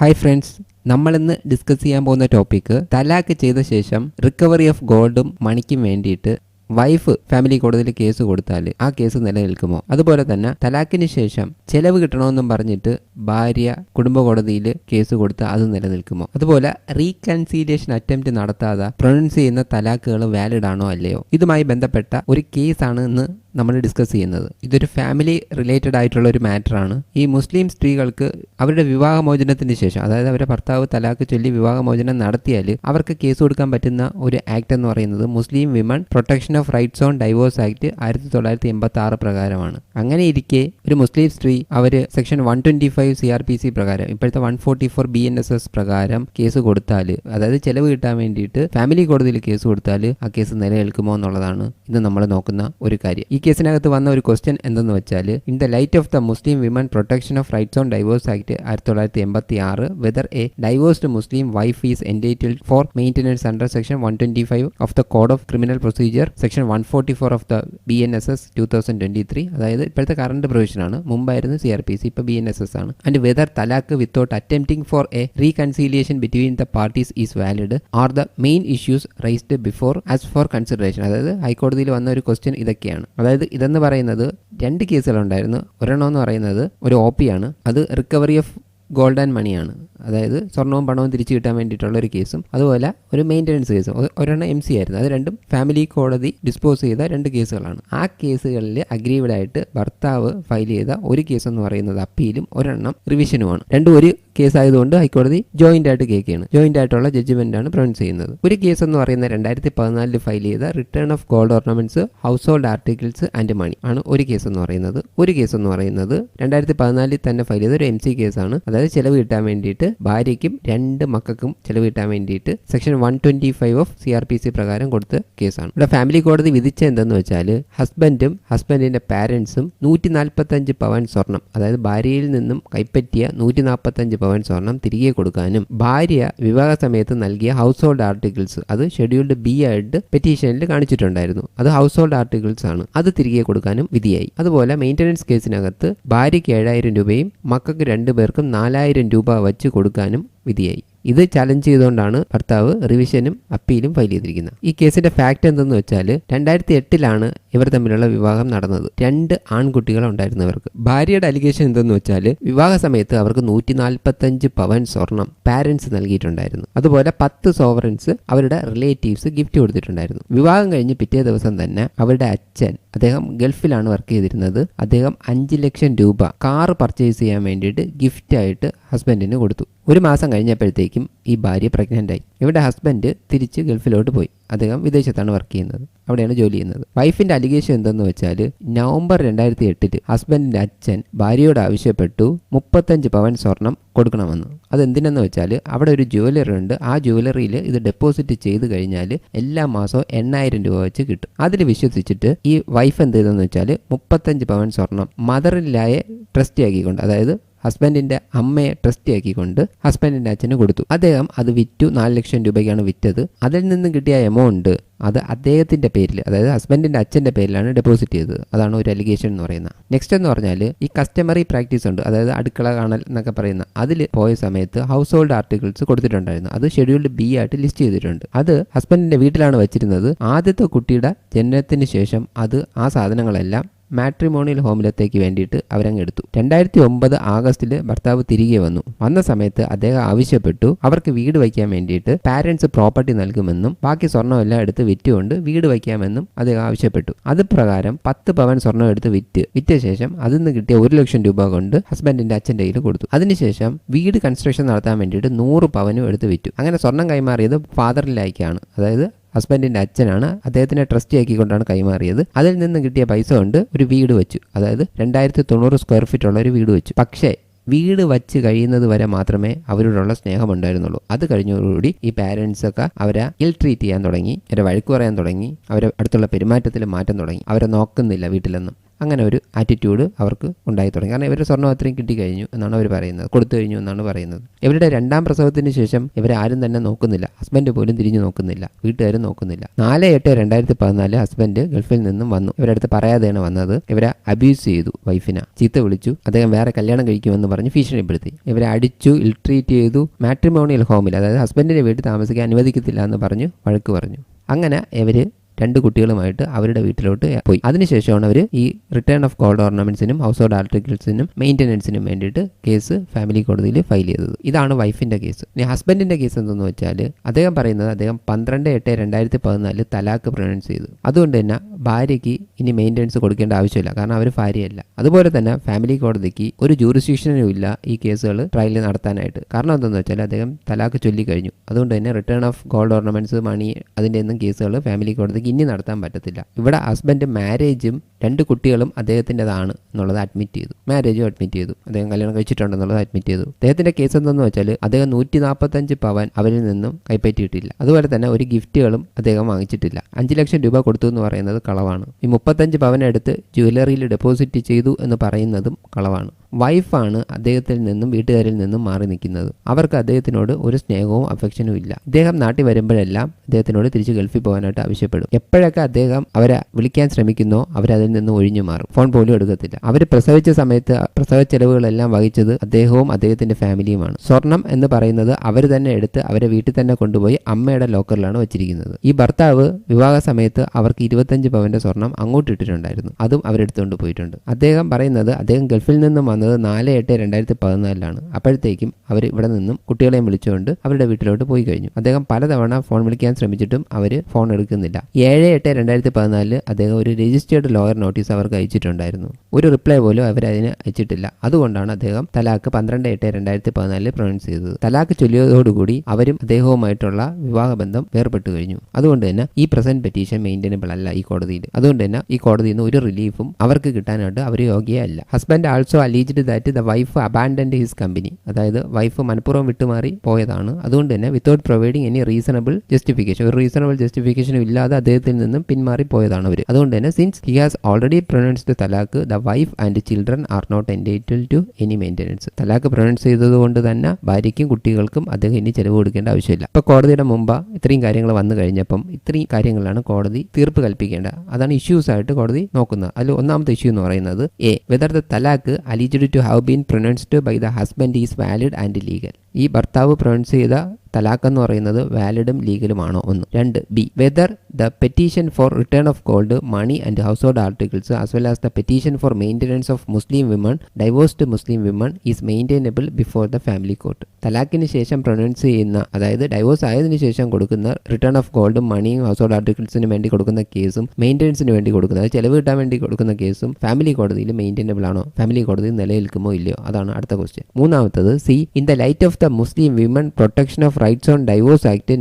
Hi friends നമ്മളിന്ന് discuss ചെയ്യാൻ പോകുന്ന ടോപ്പിക്ക് തലാക്ക് ചെയ്ത ശേഷം റിക്കവറി ഓഫ് ഗോൾഡും മണിക്കും വേണ്ടിയിട്ട് വൈഫ് ഫാമിലി കോടതിയിൽ കേസ് കൊടുത്താൽ ആ കേസ് നിലനിൽക്കുമോ? അതുപോലെ തന്നെ തലാക്കിന് ശേഷം ചെലവ് കിട്ടണമെന്നും പറഞ്ഞിട്ട് ഭാര്യ കുടുംബ കോടതിയിൽ കേസ് കൊടുത്താൽ അത് നിലനിൽക്കുമോ? അതുപോലെ റീകൺസീലിയേഷൻ അറ്റംപ്റ്റ് നടത്താതെ പ്രൊനൗൺസ് ചെയ്യുന്ന തലാക്കുകൾ വാലിഡ് ആണോ അല്ലയോ? ഇതുമായി ബന്ധപ്പെട്ട ഒരു കേസാണ് ഇന്ന് നമ്മൾ ഡിസ്കസ് ചെയ്യുന്നത്. ഇതൊരു ഫാമിലി റിലേറ്റഡ് ആയിട്ടുള്ള ഒരു മാറ്ററാണ് ഈ മുസ്ലിം സ്ത്രീകൾക്ക് അവരുടെ വിവാഹമോചനത്തിന് ശേഷം അതായത് അവരുടെ ഭർത്താവ് തലാക്ക് ചൊല്ലി വിവാഹമോചനം നടത്തിയാൽ അവർക്ക് കേസ് കൊടുക്കാൻ പറ്റുന്ന ഒരു ആക്ട് എന്ന് പറയുന്നത് Muslim women protection of rights on divorce act ആയിരത്തി തൊള്ളായിരത്തി എൺപത്തി ആറ് പ്രകാരമാണ്. അങ്ങനെ ഇരിക്കെ ഒരു മുസ്ലിം സ്ത്രീ അവർ section one twenty five C R P C പ്രകാരം ഇപ്പോഴത്തെ one forty four B N S S പ്രകാരം കേസ് കൊടുത്താൽ അതായത് ചെലവ് കിട്ടാൻ വേണ്ടിയിട്ട് ഫാമിലി കോടതിയിൽ കേസ് കൊടുത്താൽ ആ കേസ് നിലനിൽക്കുമോ എന്നുള്ളതാണ് ഇന്ന് നമ്മൾ നോക്കുന്ന ഒരു കാര്യം. ഈ കേസിനകത്ത് വന്ന ഒരു ക്വസ്റ്റ്യൻ എന്തെന്ന് വെച്ചാൽ in the light of the Muslim women protection of rights on divorce act ആയിരത്തി തൊള്ളായിരത്തി എൺപത്തി ആറ് whether a divorced Muslim wife is entitled for maintenance under section one twenty five of the code of criminal procedure section one forty four of the B N S S two thousand twenty three അതായത് ഇപ്പോഴത്തെ current പ്രൊവിഷനാണ് മുമ്പായിരുന്നു C R P C ഇപ്പോൾ B N S S ആണ്. And whether talaq without attempting for a reconciliation between the parties is valid are the main issues raised before us for consideration അതായത് ഹൈക്കോടതിയിൽ വന്ന ഒരു question ഇതൊക്കെയാണ്. അതായത് ഇതെന്ന് പറയുന്നത് രണ്ട് കേസുകളുണ്ടായിരുന്നു. ഒരെണ്ണം എന്ന് പറയുന്നത് ഒരു ഒ പി ആണ്. അത് റിക്കവറി ഓഫ് ഗോൾഡ് ആൻഡ് മണിയാണ്. അതായത് സ്വർണവും പണവും തിരിച്ചു കിട്ടാൻ വേണ്ടിയിട്ടുള്ള ഒരു കേസും അതുപോലെ ഒരു മെയിന്റനൻസ് കേസും. ഒരെണ്ണം എം സി ആയിരുന്നു. അത് രണ്ടും ഫാമിലി കോടതി ഡിസ്പോസ് ചെയ്ത രണ്ട് കേസുകളാണ്. ആ കേസുകളിൽ അഗ്രീവ്ഡ് ആയിട്ട് ഭർത്താവ് ഫയൽ ചെയ്ത ഒരു കേസ് എന്ന് പറയുന്നത് അപ്പീലും ഒരെണ്ണം റിവിഷനുമാണ് രണ്ടും ഒരു കേസ് ആയതുകൊണ്ട് ഹൈക്കോടതി ജോയിന്റ് ആയിട്ട് കേൾക്കുകയാണ്. ജോയിന്റ് ആയിട്ടുള്ള ജഡ്ജ്മെന്റ് ആണ് പ്രൊനൗൺസ് ചെയ്യുന്നത്. ഒരു കേസ് എന്ന് പറയുന്ന രണ്ടായിരത്തി പതിനാലിൽ ഫയൽ ചെയ്ത return of gold ornaments household articles and money ആണ് ഒരു കേസ് എന്ന് പറയുന്നത്. ഒരു കേസ് എന്ന് പറയുന്നത് രണ്ടായിരത്തി പതിനാലിൽ തന്നെ ഫയൽ ചെയ്ത ഒരു എം സി കേസാണ്. അതായത് ചെലവ് കിട്ടാൻ വേണ്ടിയിട്ട് ഭാര്യയ്ക്കും രണ്ട് മക്കൾക്കും ചെലവ് കിട്ടാൻ വേണ്ടിയിട്ട് section one twenty five of C R P C പ്രകാരം കൊടുത്ത കേസാണ്. ഇവിടെ ഫാമിലി കോടതി വിധിച്ച എന്തെന്ന് വെച്ചാൽ ഹസ്ബൻഡും ഹസ്ബൻഡിന്റെ പാരന്റ്സും നൂറ്റി നാൽപ്പത്തഞ്ച് പവൻ സ്വർണം അതായത് ഭാര്യയിൽ നിന്നും കൈപ്പറ്റിയ നൂറ്റി നാൽപ്പത്തഞ്ച് പവൻ സ്വർണം തിരികെ കൊടുക്കാനും ഭാര്യ വിവാഹ സമയത്ത് നൽകിയ ഹൗസ് ഹോൾഡ് ആർട്ടിക്കിൾസ് അത് ഷെഡ്യൂൾഡ് ബി ആയിട്ട് പെറ്റീഷനിൽ കാണിച്ചിട്ടുണ്ടായിരുന്നു. അത് ഹൗസ് ഹോൾഡ് ആർട്ടിക്കിൾസ് ആണ്. അത് തിരികെ കൊടുക്കാനും വിധിയായി. അതുപോലെ മെയിന്റനൻസ് കേസിനകത്ത് ഭാര്യയ്ക്ക് ഏഴായിരം രൂപയും മക്കൾക്ക് രണ്ടുപേർക്കും നാലായിരം രൂപ വച്ച് കൊടുക്കാനും വിധിയായി. ഇത് ചലഞ്ച് ചെയ്തുകൊണ്ടാണ് ഭർത്താവ് റിവിഷനും അപ്പീലും ഫയൽ ചെയ്തിരിക്കുന്നത്. ഈ കേസിന്റെ ഫാക്ട് എന്തെന്ന് വെച്ചാൽ രണ്ടായിരത്തി എട്ടിലാണ് ഇവർ തമ്മിലുള്ള വിവാഹം നടന്നത്. രണ്ട് ആൺകുട്ടികൾ ഉണ്ടായിരുന്നവർക്ക് ഭാര്യയുടെ അലിഗേഷൻ എന്തെന്ന് വെച്ചാൽ വിവാഹ സമയത്ത് അവർക്ക് നൂറ്റി നാൽപ്പത്തഞ്ച് പവൻ സ്വർണം പാരന്റ്സ് നൽകിയിട്ടുണ്ടായിരുന്നു. അതുപോലെ പത്ത് സോവറൻസ് അവരുടെ റിലേറ്റീവ്സ് ഗിഫ്റ്റ് കൊടുത്തിട്ടുണ്ടായിരുന്നു. വിവാഹം കഴിഞ്ഞ് പിറ്റേ ദിവസം തന്നെ അവരുടെ അച്ഛൻ അദ്ദേഹം ഗൾഫിലാണ് വർക്ക് ചെയ്തിരുന്നത്. അദ്ദേഹം അഞ്ച് ലക്ഷം രൂപ കാർ പർച്ചേസ് ചെയ്യാൻ വേണ്ടിയിട്ട് ഗിഫ്റ്റായിട്ട് ഹസ്ബൻഡിന് കൊടുത്തു. ഒരു മാസം കഴിഞ്ഞപ്പോഴത്തേക്കും ഈ ഭാര്യ പ്രഗ്നന്റ് ആയി. ഇവരുടെ ഹസ്ബൻഡ് തിരിച്ച് ഗൾഫിലോട്ട് പോയി. അദ്ദേഹം വിദേശത്താണ് വർക്ക് ചെയ്യുന്നത്. അവിടെയാണ് ജോലി ചെയ്യുന്നത്. വൈഫിന്റെ അലിഗേഷൻ എന്തെന്ന് വെച്ചാൽ നവംബർ രണ്ടായിരത്തി എട്ടിൽ ഹസ്ബൻഡിന്റെ അച്ഛൻ ഭാര്യയോട് ആവശ്യപ്പെട്ടു മുപ്പത്തഞ്ച് പവൻ സ്വർണം കൊടുക്കണമെന്ന്. അതെന്തിനെന്ന് വെച്ചാൽ അവിടെ ഒരു ജുവലറി ഉണ്ട്. ആ ജുവലറിയിൽ ഇത് ഡെപ്പോസിറ്റ് ചെയ്ത് കഴിഞ്ഞാൽ എല്ലാ മാസവും എണ്ണായിരം രൂപ വെച്ച് കിട്ടും. അതിൽ വിശ്വസിച്ചിട്ട് ഈ വൈഫ് എന്ത് ചെയ്തെന്ന് വെച്ചാൽ മുപ്പത്തഞ്ച് പവൻ സ്വർണം മദറിലായ ട്രസ്റ്റി ആക്കിക്കൊണ്ട് അതായത് ഹസ്ബൻഡിന്റെ അമ്മയെ ട്രസ്റ്റ് ആക്കിക്കൊണ്ട് ഹസ്ബൻഡിന്റെ അച്ഛന് കൊടുത്തു. അദ്ദേഹം അത് വിറ്റു. നാല് ലക്ഷം രൂപയ്ക്കാണ് വിറ്റത്. അതിൽ നിന്ന് കിട്ടിയ എമൗണ്ട് അത് അദ്ദേഹത്തിന്റെ പേരിൽ അതായത് ഹസ്ബൻഡിന്റെ അച്ഛന്റെ പേരിലാണ് ഡെപ്പോസിറ്റ് ചെയ്തത്. അതാണ് ഒരു അലിഗേഷൻ എന്ന് പറയുന്നത്. നെക്സ്റ്റ് എന്ന് പറഞ്ഞാൽ ഈ കസ്റ്റമറി പ്രാക്ടീസ് ഉണ്ട്. അതായത് അടുക്കള കാണൽ എന്നൊക്കെ പറയുന്ന അതിൽ പോയ സമയത്ത് ഹൗസ് ഹോൾഡ് ആർട്ടിക്കിൾസ് കൊടുത്തിട്ടുണ്ടായിരുന്നു. അത് ഷെഡ്യൂൾഡ് ബി ആയിട്ട് ലിസ്റ്റ് ചെയ്തിട്ടുണ്ട്. അത് ഹസ്ബൻഡിന്റെ വീട്ടിലാണ് വെച്ചിരുന്നത്. ആദ്യത്തെ കുട്ടിയുടെ ജനനത്തിന് ശേഷം അത് ആ സാധനങ്ങളെല്ലാം മാട്രിമോണിയൽ ഹോമിലത്തേക്ക് വേണ്ടിയിട്ട് അവരങ്ങ് എടുത്തു. രണ്ടായിരത്തി ഒമ്പത് ആഗസ്റ്റിൽ ഭർത്താവ് തിരികെ വന്നു. വന്ന സമയത്ത് അദ്ദേഹം ആവശ്യപ്പെട്ടു. അവർക്ക് വീട് വയ്ക്കാൻ വേണ്ടിയിട്ട് പാരന്റ്സ് പ്രോപ്പർട്ടി നൽകുമെന്നും ബാക്കി സ്വർണമെല്ലാം എടുത്ത് വിറ്റുകൊണ്ട് വീട് വയ്ക്കാമെന്നും അദ്ദേഹം ആവശ്യപ്പെട്ടു. അത് പ്രകാരം പത്ത് പവൻ സ്വർണം എടുത്ത് വിറ്റ് വിറ്റ ശേഷം അതിൽ നിന്ന് കിട്ടിയ ഒരു ലക്ഷം രൂപ കൊണ്ട് ഹസ്ബൻഡിന്റെ അച്ഛന്റെ കയ്യിൽ കൊടുത്തു. അതിനുശേഷം വീട് കൺസ്ട്രക്ഷൻ നടത്താൻ വേണ്ടിയിട്ട് നൂറ് പവനും എടുത്ത് വിറ്റു. അങ്ങനെ സ്വർണം കൈമാറിയത് ഫാദറിലേക്കാണ് അതായത് ഹസ്ബൻഡിന്റെ അച്ഛനാണ്. അദ്ദേഹത്തിനെ ട്രസ്റ്റ് ആക്കിക്കൊണ്ടാണ് കൈമാറിയത്. അതിൽ നിന്ന് കിട്ടിയ പൈസ കൊണ്ട് ഒരു വീട് വെച്ചു. അതായത് രണ്ടായിരത്തി തൊണ്ണൂറ് സ്ക്വയർ ഫീറ്റ് ഉള്ള ഒരു വീട് വെച്ചു. പക്ഷേ വീട് വച്ച് കഴിയുന്നത് വരെ മാത്രമേ അവരോടുള്ള സ്നേഹം ഉണ്ടായിരുന്നുള്ളൂ അത് കഴിഞ്ഞതോടുകൂടി ഈ പാരൻസ് ഒക്കെ അവരെ ഇൽ ട്രീറ്റ് ചെയ്യാൻ തുടങ്ങി അവരെ വഴക്ക് പറയാൻ തുടങ്ങി അവരെ അടുത്തുള്ള പെരുമാറ്റത്തിൽ മാറ്റം തുടങ്ങി. അവരെ നോക്കുന്നില്ല വീട്ടിലൊന്നും. അങ്ങനെ ഒരു ആറ്റിറ്റ്യൂഡ് അവർക്ക് ഉണ്ടായി തുടങ്ങി. കാരണം ഇവരുടെ സ്വർണം അത്രയും കിട്ടിക്കഴിഞ്ഞു എന്നാണ് അവർ പറയുന്നത്. കൊടുത്തു കഴിഞ്ഞു എന്നാണ് പറയുന്നത്. ഇവരുടെ രണ്ടാം പ്രസവത്തിന് ശേഷം ഇവരെ ആരും തന്നെ നോക്കുന്നില്ല. ഹസ്ബൻഡ് പോലും തിരിഞ്ഞു നോക്കുന്നില്ല. വീട്ടുകാരും നോക്കുന്നില്ല. നാല് എട്ട് രണ്ടായിരത്തി പതിനാല് ഹസ്ബൻഡ് ഗൾഫിൽ നിന്നും വന്നു. ഇവരുടെ അടുത്ത് പറയാതെയാണ് വന്നത്. ഇവരെ അബ്യൂസ് ചെയ്തു വൈഫിനെ ചീത്ത വിളിച്ചു. അദ്ദേഹം വേറെ കല്യാണം കഴിക്കുമെന്ന് പറഞ്ഞ് ഭീഷണിപ്പെടുത്തി. ഇവരെ അടിച്ചു ഇൽട്രീറ്റ് ചെയ്തു. മാട്രിമോണിയൽ ഹോമിൽ അതായത് ഹസ്ബൻഡിന്റെ വീട്ടിൽ താമസിക്കാൻ അനുവദിക്കത്തില്ല എന്ന് പറഞ്ഞു വഴക്ക് പറഞ്ഞു. അങ്ങനെ ഇവർ രണ്ട് കുട്ടികളുമായിട്ട് അവരുടെ വീട്ടിലോട്ട് പോയി. അതിനുശേഷമാണ് അവർ ഈ റിട്ടേൺ ഓഫ് ഗോൾഡ് ഓർണമെന്റ്സിനും ഹൗസ് ഹോൾഡ് ആർട്ടിക്കിൾസിനും മെയിന്റനൻസിനും വേണ്ടിയിട്ട് കേസ് ഫാമിലി കോടതിയിൽ ഫയൽ ചെയ്തത്. ഇതാണ് വൈഫിന്റെ കേസ്. ഇനി ഹസ്ബൻഡിന്റെ കേസ് എന്തെന്ന് വെച്ചാൽ അദ്ദേഹം പറയുന്നത് അദ്ദേഹം പന്ത്രണ്ട് എട്ട് രണ്ടായിരത്തി പതിനാല് തലാക്ക് പ്രൊനൗൺസ് ചെയ്തു. അതുകൊണ്ട് തന്നെ ഭാര്യയ്ക്ക് ഇനി മെയിന്റനൻസ് കൊടുക്കേണ്ട ആവശ്യമില്ല. കാരണം അവർ ഭാര്യയല്ല. അതുപോലെ തന്നെ ഫാമിലി കോടതിക്ക് ഒരു ജൂറിസ്ഡിക്ഷനും ഇല്ല ഈ കേസുകൾ ട്രയൽ നടത്താനായിട്ട്. കാരണം എന്തെന്ന് വെച്ചാൽ അദ്ദേഹം തലാക്ക് ചൊല്ലിക്കഴിഞ്ഞു അതുകൊണ്ട് തന്നെ return of gold ornaments money അതിന്റെ ഒന്നും കേസുകൾ ഫാമിലി കോടതിക്ക് ഇനി നടത്താൻ പറ്റത്തില്ല. ഇവിടെ ഹസ്ബൻഡ് മാരേജും രണ്ട് കുട്ടികളും അദ്ദേഹത്തിന്റെതാണ് എന്നുള്ളത് അഡ്മിറ്റ് ചെയ്തു. മാരേജും അഡ്മിറ്റ് ചെയ്തു. അദ്ദേഹം കല്യാണം കഴിച്ചിട്ടുണ്ടെന്നുള്ളത് അഡ്മിറ്റ് ചെയ്തു. അദ്ദേഹത്തിന്റെ കേസ് എന്തെന്ന് വെച്ചാൽ അദ്ദേഹം നൂറ്റി നാൽപ്പത്തഞ്ച് പവൻ അവരിൽ നിന്നും കൈപ്പറ്റിയിട്ടില്ല. അതുപോലെ തന്നെ ഒരു ഗിഫ്റ്റുകളും അദ്ദേഹം വാങ്ങിച്ചിട്ടില്ല. അഞ്ച് ലക്ഷം രൂപ കൊടുത്തു എന്ന് പറയുന്നത് കളവാണ്. ഈ മുപ്പത്തഞ്ച് പവനെടുത്ത് ജ്വല്ലറിയിൽ ഡെപ്പോസിറ്റ് ചെയ്തു എന്ന് പറയുന്നതും കളവാണ്. വൈഫാണ് അദ്ദേഹത്തിൽ നിന്നും വീട്ടുകാരിൽ നിന്നും മാറി നിൽക്കുന്നത്. അവർക്ക് അദ്ദേഹത്തിനോട് ഒരു സ്നേഹവും അഫെക്ഷനും ഇല്ല. അദ്ദേഹം നാട്ടിൽ വരുമ്പോഴെല്ലാം അദ്ദേഹത്തിനോട് തിരിച്ച് ഗൾഫിൽ പോകാനായിട്ട് ആവശ്യപ്പെടും. എപ്പോഴൊക്കെ അദ്ദേഹം അവരെ വിളിക്കാൻ ശ്രമിക്കുന്നോ അവരതിൽ നിന്ന് ഒഴിഞ്ഞു മാറും. ഫോൺ പോലും എടുക്കത്തില്ല. അവർ പ്രസവിച്ച സമയത്ത് പ്രസവ ചെലവുകളെല്ലാം വഹിച്ചത് അദ്ദേഹവും അദ്ദേഹത്തിന്റെ ഫാമിലിയുമാണ്. സ്വർണം എന്ന് പറയുന്നത് അവർ തന്നെ എടുത്ത് അവരെ വീട്ടിൽ തന്നെ കൊണ്ടുപോയി അമ്മയുടെ ലോക്കറിലാണ് വെച്ചിരിക്കുന്നത്. ഈ ഭർത്താവ് വിവാഹ സമയത്ത് അവർക്ക് ഇരുപത്തഞ്ച് പവന്റെ സ്വർണം അങ്ങോട്ട് ഇട്ടിട്ടുണ്ടായിരുന്നു. അതും അവരെടുത്തുകൊണ്ട് പോയിട്ടുണ്ട്. അദ്ദേഹം പറയുന്നത് അദ്ദേഹം ഗൾഫിൽ നിന്നും വന്നത് നാല് എട്ട് രണ്ടായിരത്തി പതിനാലിലാണ്. അപ്പോഴത്തേക്കും അവർ ഇവിടെ നിന്നും കുട്ടികളെയും വിളിച്ചുകൊണ്ട് അവരുടെ വീട്ടിലോട്ട് പോയി കഴിഞ്ഞു. അദ്ദേഹം പലതവണ ഫോൺ വിളിക്കാൻ ശ്രമിച്ചിട്ടും അവർ ഫോൺ എടുക്കുന്നില്ല. ഏഴ് എട്ട് രണ്ടായിരത്തി പതിനാലിൽ അദ്ദേഹം ഒരു രജിസ്റ്റേർഡ് ലോയർ നോട്ടീസ് അവർക്ക് അയച്ചിട്ടുണ്ടായിരുന്നു. ഒരു റിപ്ലൈ പോലും അവർ അതിന് അയച്ചിട്ടില്ല. അതുകൊണ്ടാണ് അദ്ദേഹം തലാക്ക് പന്ത്രണ്ട് എട്ട് രണ്ടായിരത്തി പതിനാലിൽ പ്രൊനൗൺസ് ചെയ്തത്. തലാക്ക് ചൊല്ലിയതോടുകൂടി അവരും അദ്ദേഹവുമായിട്ടുള്ള വിവാഹബന്ധം വേർപെട്ടു കഴിഞ്ഞു. അതുകൊണ്ട് തന്നെ ഈ പ്രസന്റ് പെറ്റീഷൻ മെയിന്റനബിൾ അല്ല ഈ കോടതിയിൽ അതുകൊണ്ട് തന്നെ ഈ കോടതിയിൽ നിന്ന് ഒരു റിലീഫും അവർക്ക് കിട്ടാനായിട്ട് അവർ യോഗ്യയല്ല. Husband also alleged that the wife abandoned his company അതായത് വൈഫ് മനഃപൂർവം വിട്ടുമാറി പോയതാണ്. അതുകൊണ്ട് തന്നെ without providing any reasonable justification ഒരു റീസണബിൾ ജസ്റ്റിഫിക്കേഷനും ഇല്ലാതെ അദ്ദേഹത്തിൽ നിന്നും പിന്മാറി പോയതാണ് അവർ അതുകൊണ്ട് തന്നെ since he has already pronounced talaq the wife and children are not entitle to any maintenance talaq pronounce ചെയ്തതുകൊണ്ട് തന്നെ ഭാര്യയ്ക്കും കുട്ടികൾക്കും അദ്ദേഹം ഇനി ചെലവ് കൊടുക്കേണ്ട ആവശ്യമില്ല. ഇപ്പൊ കോടതിയുടെ മുമ്പ് ഇത്രയും കാര്യങ്ങൾ വന്നു കഴിഞ്ഞപ്പം ഇത്രയും കാര്യങ്ങളാണ് കോടതി തീർപ്പ് കൽപ്പിക്കേണ്ടത് അതാണ് ഇഷ്യൂസ് ആയിട്ട് കോടതി നോക്കുന്നത്. അതിൽ ഒന്നാമത്തെ ഇഷ്യൂ എന്ന് പറയുന്നത് A whether the talaq alleged to have been pronounced by the husband is valid and legal ഈ ഭർത്താവ് പ്രൊനൗൺസ് ചെയ്ത തലാക്ക് എന്ന് പറയുന്നത് വാലിഡും ലീഗലുമാണോ ഒന്ന്. രണ്ട് B whether the petition for return of gold money and household articles as well as the petition for maintenance of Muslim women divorced Muslim women is maintainable before the family court തലാക്കിന് ശേഷം pronounce ചെയ്യുന്ന അതായത് divorce ആയതിനു ശേഷം കൊടുക്കുന്ന return of ഗോൾഡും മണിയും house hold ആർട്ടിക്കിൾസിന് വേണ്ടി കൊടുക്കുന്ന കേസും മെയിന്റനൻസിന് വേണ്ടി കൊടുക്കുന്ന അതായത് ചെലവ് കിട്ടാൻ വേണ്ടി കൊടുക്കുന്ന കേസും ഫാമിലി കോടതിയിൽ മെയിന്റൈനബിൾ ആണോ ഫാമിലി കോടതി നിലനിൽക്കുമോ ഇല്ലയോ അതാണ് അടുത്ത ക്വസ്റ്റ്യൻ മൂന്നാമത്തത് C in the light of the Muslim women protection of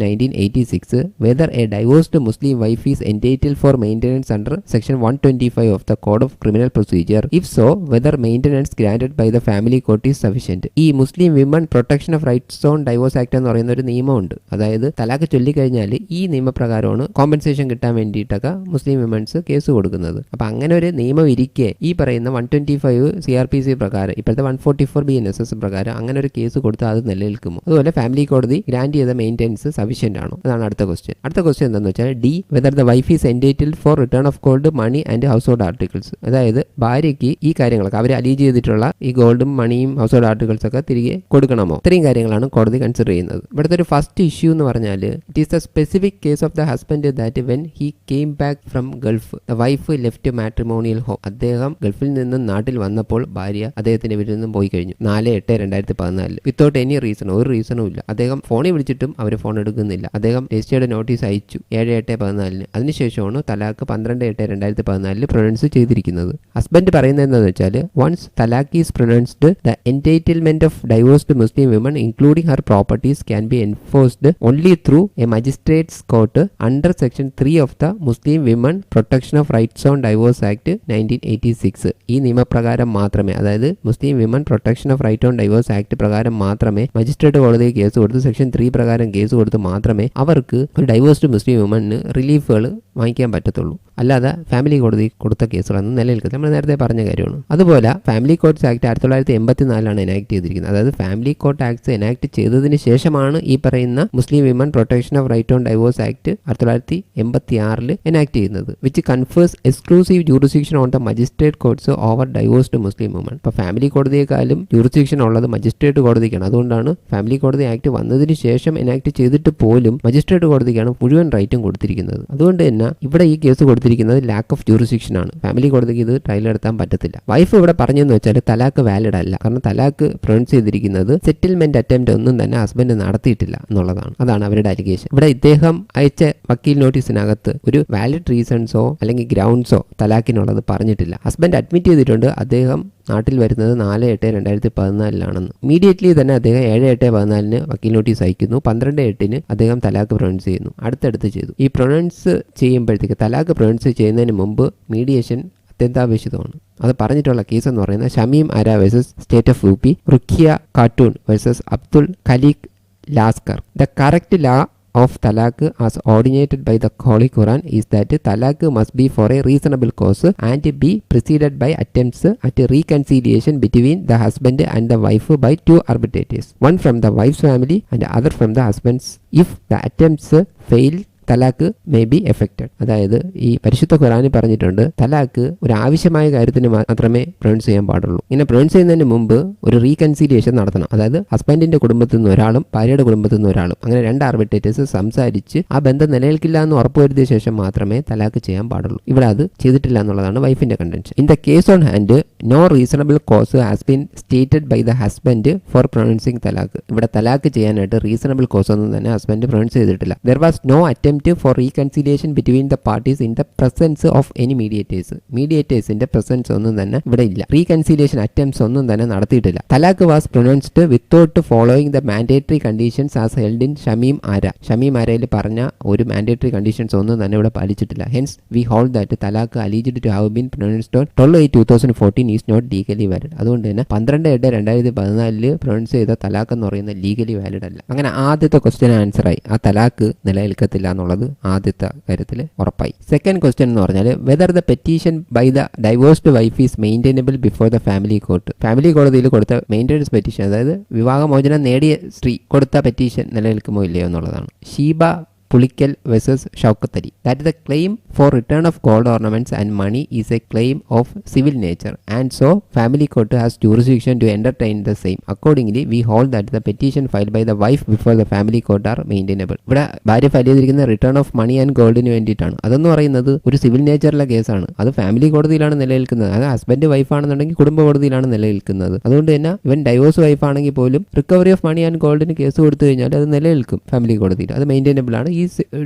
nineteen eighty six whether a divorced Muslim wife is entitle for maintenance under section one twenty five of the code of criminal procedure if so whether maintenance granted by the family court is sufficient ഈ Muslim women protection of rights on divorce act എന്ന് പറയുന്ന ഒരു നിയമമുണ്ട്. അതായത് തലാഖ് ചൊല്ലിക്കഴിഞ്ഞാൽ ഈ നിയമപ്രകാരമാണ് compensation കിട്ടാൻ വേണ്ടിയിട്ടൊക്കെ മുസ്ലിം women's case കൊടുക്കുന്നത്. അപ്പം അങ്ങനെ ഒരു നിയമം ഇരിക്കെ ഈ പറയുന്ന one twenty five C R P C പ്രകാരം ഇപ്പോഴത്തെ one forty four B N S S പ്രകാരം അങ്ങനെ ഒരു കേസ് കൊടുത്താൽ അത് നിലനിൽക്കുമോ അതുപോലെ ഫാമിലി കോടതി ഗ്രാൻഡ് ചെയ്ത മെയിന്റനൻസ് സഫീഷ്യന്റ് ആണോ? അതാണ് അടുത്ത ക്വസ്റ്റ്യൻ അടുത്ത ക്വസ്റ്റ്യൻ എന്താണെന്ന് വെച്ചാൽ D whether the wife is entitle for return of gold money and household articles അതായത് ഭാര്യയ്ക്ക് ഈ കാര്യങ്ങളൊക്കെ അവർ അലീ ചെയ്തിട്ടുള്ള ഈ ഗോൾഡും മണിയും ഹൗസ് ഹോൾഡ് ആർട്ടിക്കിൾസ് ഒക്കെ തിരികെ കൊടുക്കണമോ? ഇത്രയും കാര്യങ്ങളാണ് കോടതി കൺസിഡർ ചെയ്യുന്നത്. ഇവിടുത്തെ ഒരു ഫസ്റ്റ് ഇഷ്യൂ എന്ന് പറഞ്ഞാൽ it is the specific case of the husband that when he came back from Gulf the wife left matrimonial home അദ്ദേഹം ഗൾഫിൽ നിന്നും നാട്ടിൽ വന്നപ്പോൾ ഭാര്യ അദ്ദേഹത്തിന്റെ വീട്ടിൽ നിന്നും പോയി കഴിഞ്ഞു. നാല് എട്ട് രണ്ടായിരത്തി പതിനാലിൽ വിത്തൗട്ട് എനി റീസൺ ഒരു റീസണും ഇല്ല. അദ്ദേഹം ഫോണിൽ വിളിച്ചിട്ടും അവർ ഫോൺ എടുക്കുന്നില്ല. അദ്ദേഹം രജിസ്റ്റേർഡ് നോട്ടീസ് അയച്ചു. ഏഴ് എട്ട് പതിനാലിന്. അതിനുശേഷമാണ് തലാഖ് പന്ത്രണ്ട് എട്ട് രണ്ടായിരത്തി പതിനാലിൽ പ്രൊനൗൺസ് ചെയ്തിരിക്കുന്നത്. ഹസ്ബൻഡ് പറയുന്നത് എന്താണെന്ന് വെച്ചാൽ once talaq is pronounced the entitlement of divorced Muslim women including her properties can be enforced only through a magistrate's court under section three of the Muslim women protection of rights on divorce act nineteen eighty six ഈ നിയമപ്രകാരം മാത്രമേ അതായത് Muslim women protection of right on divorce act പ്രകാരം മാത്രമേ magistrate കോടതി case കൊടുത്ത് section three പ്രകാരം case കൊടുത്ത് മാത്രമേ അവർക്ക് ഒരു ഡൈവേഴ്സ്ഡ് മുസ്ലിം വുമണിന് റിലീഫുകൾ വാങ്ങിക്കാൻ പറ്റത്തുള്ളൂ. അല്ലാതെ ഫാമിലി കോടതി കൊടുത്ത കേസുകളൊന്നും നിലനിൽക്കുന്നത് നമ്മൾ നേരത്തെ പറഞ്ഞ കാര്യമാണ്. അതുപോലെ ഫാമിലി കോർട്ട്സ് ആക്ട് ആയിരത്തി തൊള്ളായിരത്തി എൺപത്തി നാലിലാണ് എനാക്ട് ചെയ്തിരിക്കുന്നത്. അതായത് ഫാമിലി കോർട്ട് ആക്ട്സ് എനാക്ട് ചെയ്തതിന് ശേഷമാണ് ഈ പറയുന്ന Muslim women protection of right on divorce act ആയിരത്തി തൊള്ളായിരത്തി എൺപത്തി ആറിൽ എനാക്ട് ചെയ്യുന്നത് which confers exclusive jurisdiction on the magistrate courts over divorced Muslim woman ഇപ്പോൾ ഫാമിലി കോടതിയെക്കാളും ജൂറിസ്ഡിക്ഷൻ ഉള്ളത് മജിസ്ട്രേറ്റ് കോടതിക്കാണ്. അതുകൊണ്ടാണ് ഫാമിലി കോടതി ആക്ട് വന്നതിന് ശേഷം എനാക്ട് ചെയ്തിട്ട് പോലും മജിസ്ട്രേറ്റ് കോടതിക്കാണ് മുഴുവൻ റൈറ്റും കൊടുത്തിരിക്കുന്നത്. അതുകൊണ്ട് തന്നെ ഇവിടെ ഈ കേസ് കൊടുത്തിരിക്കുന്നത് ലാക്ക് ഓഫ് ജൂറിസിക്ഷൻ ആണ്. ഫാമിലി കോടതിക്ക് ഇത് ട്രയൽ നടത്താൻ പറ്റത്തില്ല. വൈഫ് ഇവിടെ പറഞ്ഞെന്ന് വെച്ചാൽ തലാക്ക് വാലിഡ് അല്ല. കാരണം തലാക്ക് പ്രൊണൗൺസ് ചെയ്തിരിക്കുന്നത് സെറ്റിൽമെന്റ് അറ്റംപ്റ്റ് ഒന്നും തന്നെ ഹസ്ബൻഡ് നടത്തിയിട്ടില്ല എന്നുള്ളതാണ്. അതാണ് അവരുടെ അലിഗേഷൻ ഇവിടെ ഇദ്ദേഹം അയച്ച വക്കീൽ നോട്ടീസിനകത്ത് ഒരു വാലിഡ് റീസൺസോ അല്ലെങ്കിൽ ഗ്രൗണ്ട്സോ തലാക്കിനുള്ളത് പറഞ്ഞിട്ടില്ല. ഹസ്ബൻഡ് അഡ്മിറ്റ് ചെയ്തിട്ടുണ്ട്. അദ്ദേഹം നാട്ടിൽ വരുന്നത് നാല് എട്ട് രണ്ടായിരത്തി പതിനാലിലാണെന്ന്. ഇമീഡിയറ്റ്ലി തന്നെ അദ്ദേഹം ഏഴ് എട്ട് പതിനാലിന് വക്കീൽ നോട്ടീസ് അയക്കുന്നു. പന്ത്രണ്ട് എട്ടിന് അദ്ദേഹം തലാക്ക് പ്രൊനൗൺസ് ചെയ്യുന്നു. അടുത്തടുത്ത് ചെയ്തു. ഈ പ്രൊനൗൺസ് ചെയ്യുമ്പോഴത്തേക്ക് തലാക്ക് പ്രൊനൗൺസ് ചെയ്യുന്നതിന് മുമ്പ് മീഡിയേഷൻ അത്യന്താപേക്ഷിതമാണ്. അത് പറഞ്ഞിട്ടുള്ള കേസ് എന്ന് പറയുന്നത് Shamim Ara versus state of U P Rukia Khatun versus Abdul Khalique Laskar. The correct law of talaq as ordinated by the Holy Quran is that talaq must be for a reasonable cause and be preceded by attempts at reconciliation between the husband and the wife by two arbitrators, one from the wife's family and other from the husband's. If the attempts fail, talaq may be effected അതായത് ഈ പരിശുദ്ധ ഖുറാനിൽ പറഞ്ഞിട്ടുണ്ട് തലാക്ക് ഒരു ആവശ്യമായ കാര്യത്തിന് മാത്രമേ pronounce ചെയ്യാൻ പാടുള്ളൂ. ഇങ്ങനെ പ്രൊണൗൺസ് ചെയ്യുന്നതിന് മുമ്പ് ഒരു റീകൺസിലിയേഷൻ നടത്തണം. അതായത് ഹസ്ബൻഡിന്റെ കുടുംബത്തിൽ നിന്ന് ഒരാളും ഭാര്യയുടെ കുടുംബത്തിൽ നിന്ന് ഒരാളും അങ്ങനെ രണ്ട് ആർബിറ്റേറ്റേഴ്സ് സംസാരിച്ച് ആ ബന്ധം നിലനിൽക്കില്ല എന്ന് ഉറപ്പുവരുത്തിയ ശേഷം മാത്രമേ തലാക്ക് ചെയ്യാൻ പാടുള്ളൂ. ഇവിടെ അത് ചെയ്തിട്ടില്ല എന്നുള്ളതാണ് വൈഫിന്റെ contention in the case on hand no reasonable cause has been stated by the husband for pronouncing talaq. ഇവിടെ തലാക്ക് ചെയ്യാനായിട്ട് റീസണബിൾ കോസ് ഒന്നും തന്നെ ഹസ്ബൻഡ് പ്രൊണൗൺസ് ചെയ്തിട്ടില്ല. There was no attempt for reconciliation between the parties in the presence of any mediators മീഡിയേറ്റേഴ്സിന്റെ presence ഒന്നും തന്നെ ഇവിടെ ഇല്ല. Reconciliation attempts ഒന്നും തന്നെ നടത്തിയിട്ടില്ല. Talaq was pronounced without following the mandatory conditions as held in Shamim Ara Shamim ആരയിൽ പറഞ്ഞ ഒരു mandatory conditions ഒന്നും തന്നെ ഇവിടെ പാലിച്ചിട്ടില്ല. Hence we hold that talaq alleged to have been pronounced on twelve eight two thousand fourteen is not legally valid അതുകൊണ്ട് തന്നെ പന്ത്രണ്ട് എട്ട് രണ്ടായിരത്തി പതിനാലിൽ പ്രൊണൗൺസ് ചെയ്ത തലാഖ് എന്ന് പറയുന്നത് ലീഗലി വാലിഡ് അല്ല. അങ്ങനെ ആദ്യത്തെ ക്വസ്റ്റ്യൻ ആൻസർ ആയി. ആ തലാക്ക് നിലനിൽക്കത്തില്ല എന്നുള്ളത് ആദ്യത്തെ കാര്യത്തിൽ ഉറപ്പായി. സെക്കൻഡ് ക്വസ്റ്റ്യൻ എന്ന് പറഞ്ഞാൽ whether the petition by the divorced wife is maintainable before the family court family കോടതിയിൽ കൊടുത്ത മെയിന്റനൻസ് പെറ്റീഷൻ അതായത് വിവാഹമോചനം നേടിയ സ്ത്രീ കൊടുത്ത പെറ്റീഷൻ നിലനിൽക്കുമോ ഇല്ലയോ എന്നുള്ളതാണ്. Sheeba Pulikkal versus Shoukathali that the claim for return of gold ornaments and money is a claim of civil nature and so family court has jurisdiction to entertain the same accordingly we hold that the petition file by the wife before the family court are maintainable ഇവിടെ ഭാര്യ file ചെയ്തിരിക്കുന്ന return of money and ഗോൾഡിന് വേണ്ടിയിട്ടാണ്. അതെന്ന് പറയുന്നത് ഒരു civil നേച്ചറിലെ കേസാണ്. അത് ഫാമിലി കോടതിയിലാണ് നിലനിൽക്കുന്നത്. അത് ഹസ്ബൻഡ് വൈഫ് ആണെന്നുണ്ടെങ്കിൽ കുടുംബ കോടതിയിലാണ് നിലനിൽക്കുന്നത്. അതുകൊണ്ട് തന്നെ ഇവൻ ഡൈവോഴ്സ് വൈഫ് ആണെങ്കിൽ പോലും റിക്കവറി ഓഫ് മണി ആൻഡ് ഗോൾഡിന് കേസ് കൊടുത്തു കഴിഞ്ഞാൽ അത് നിലനിൽക്കും ഫാമിലി കോടതിയിൽ. അത് മെയിന്റൈനബിൾ ആണ്.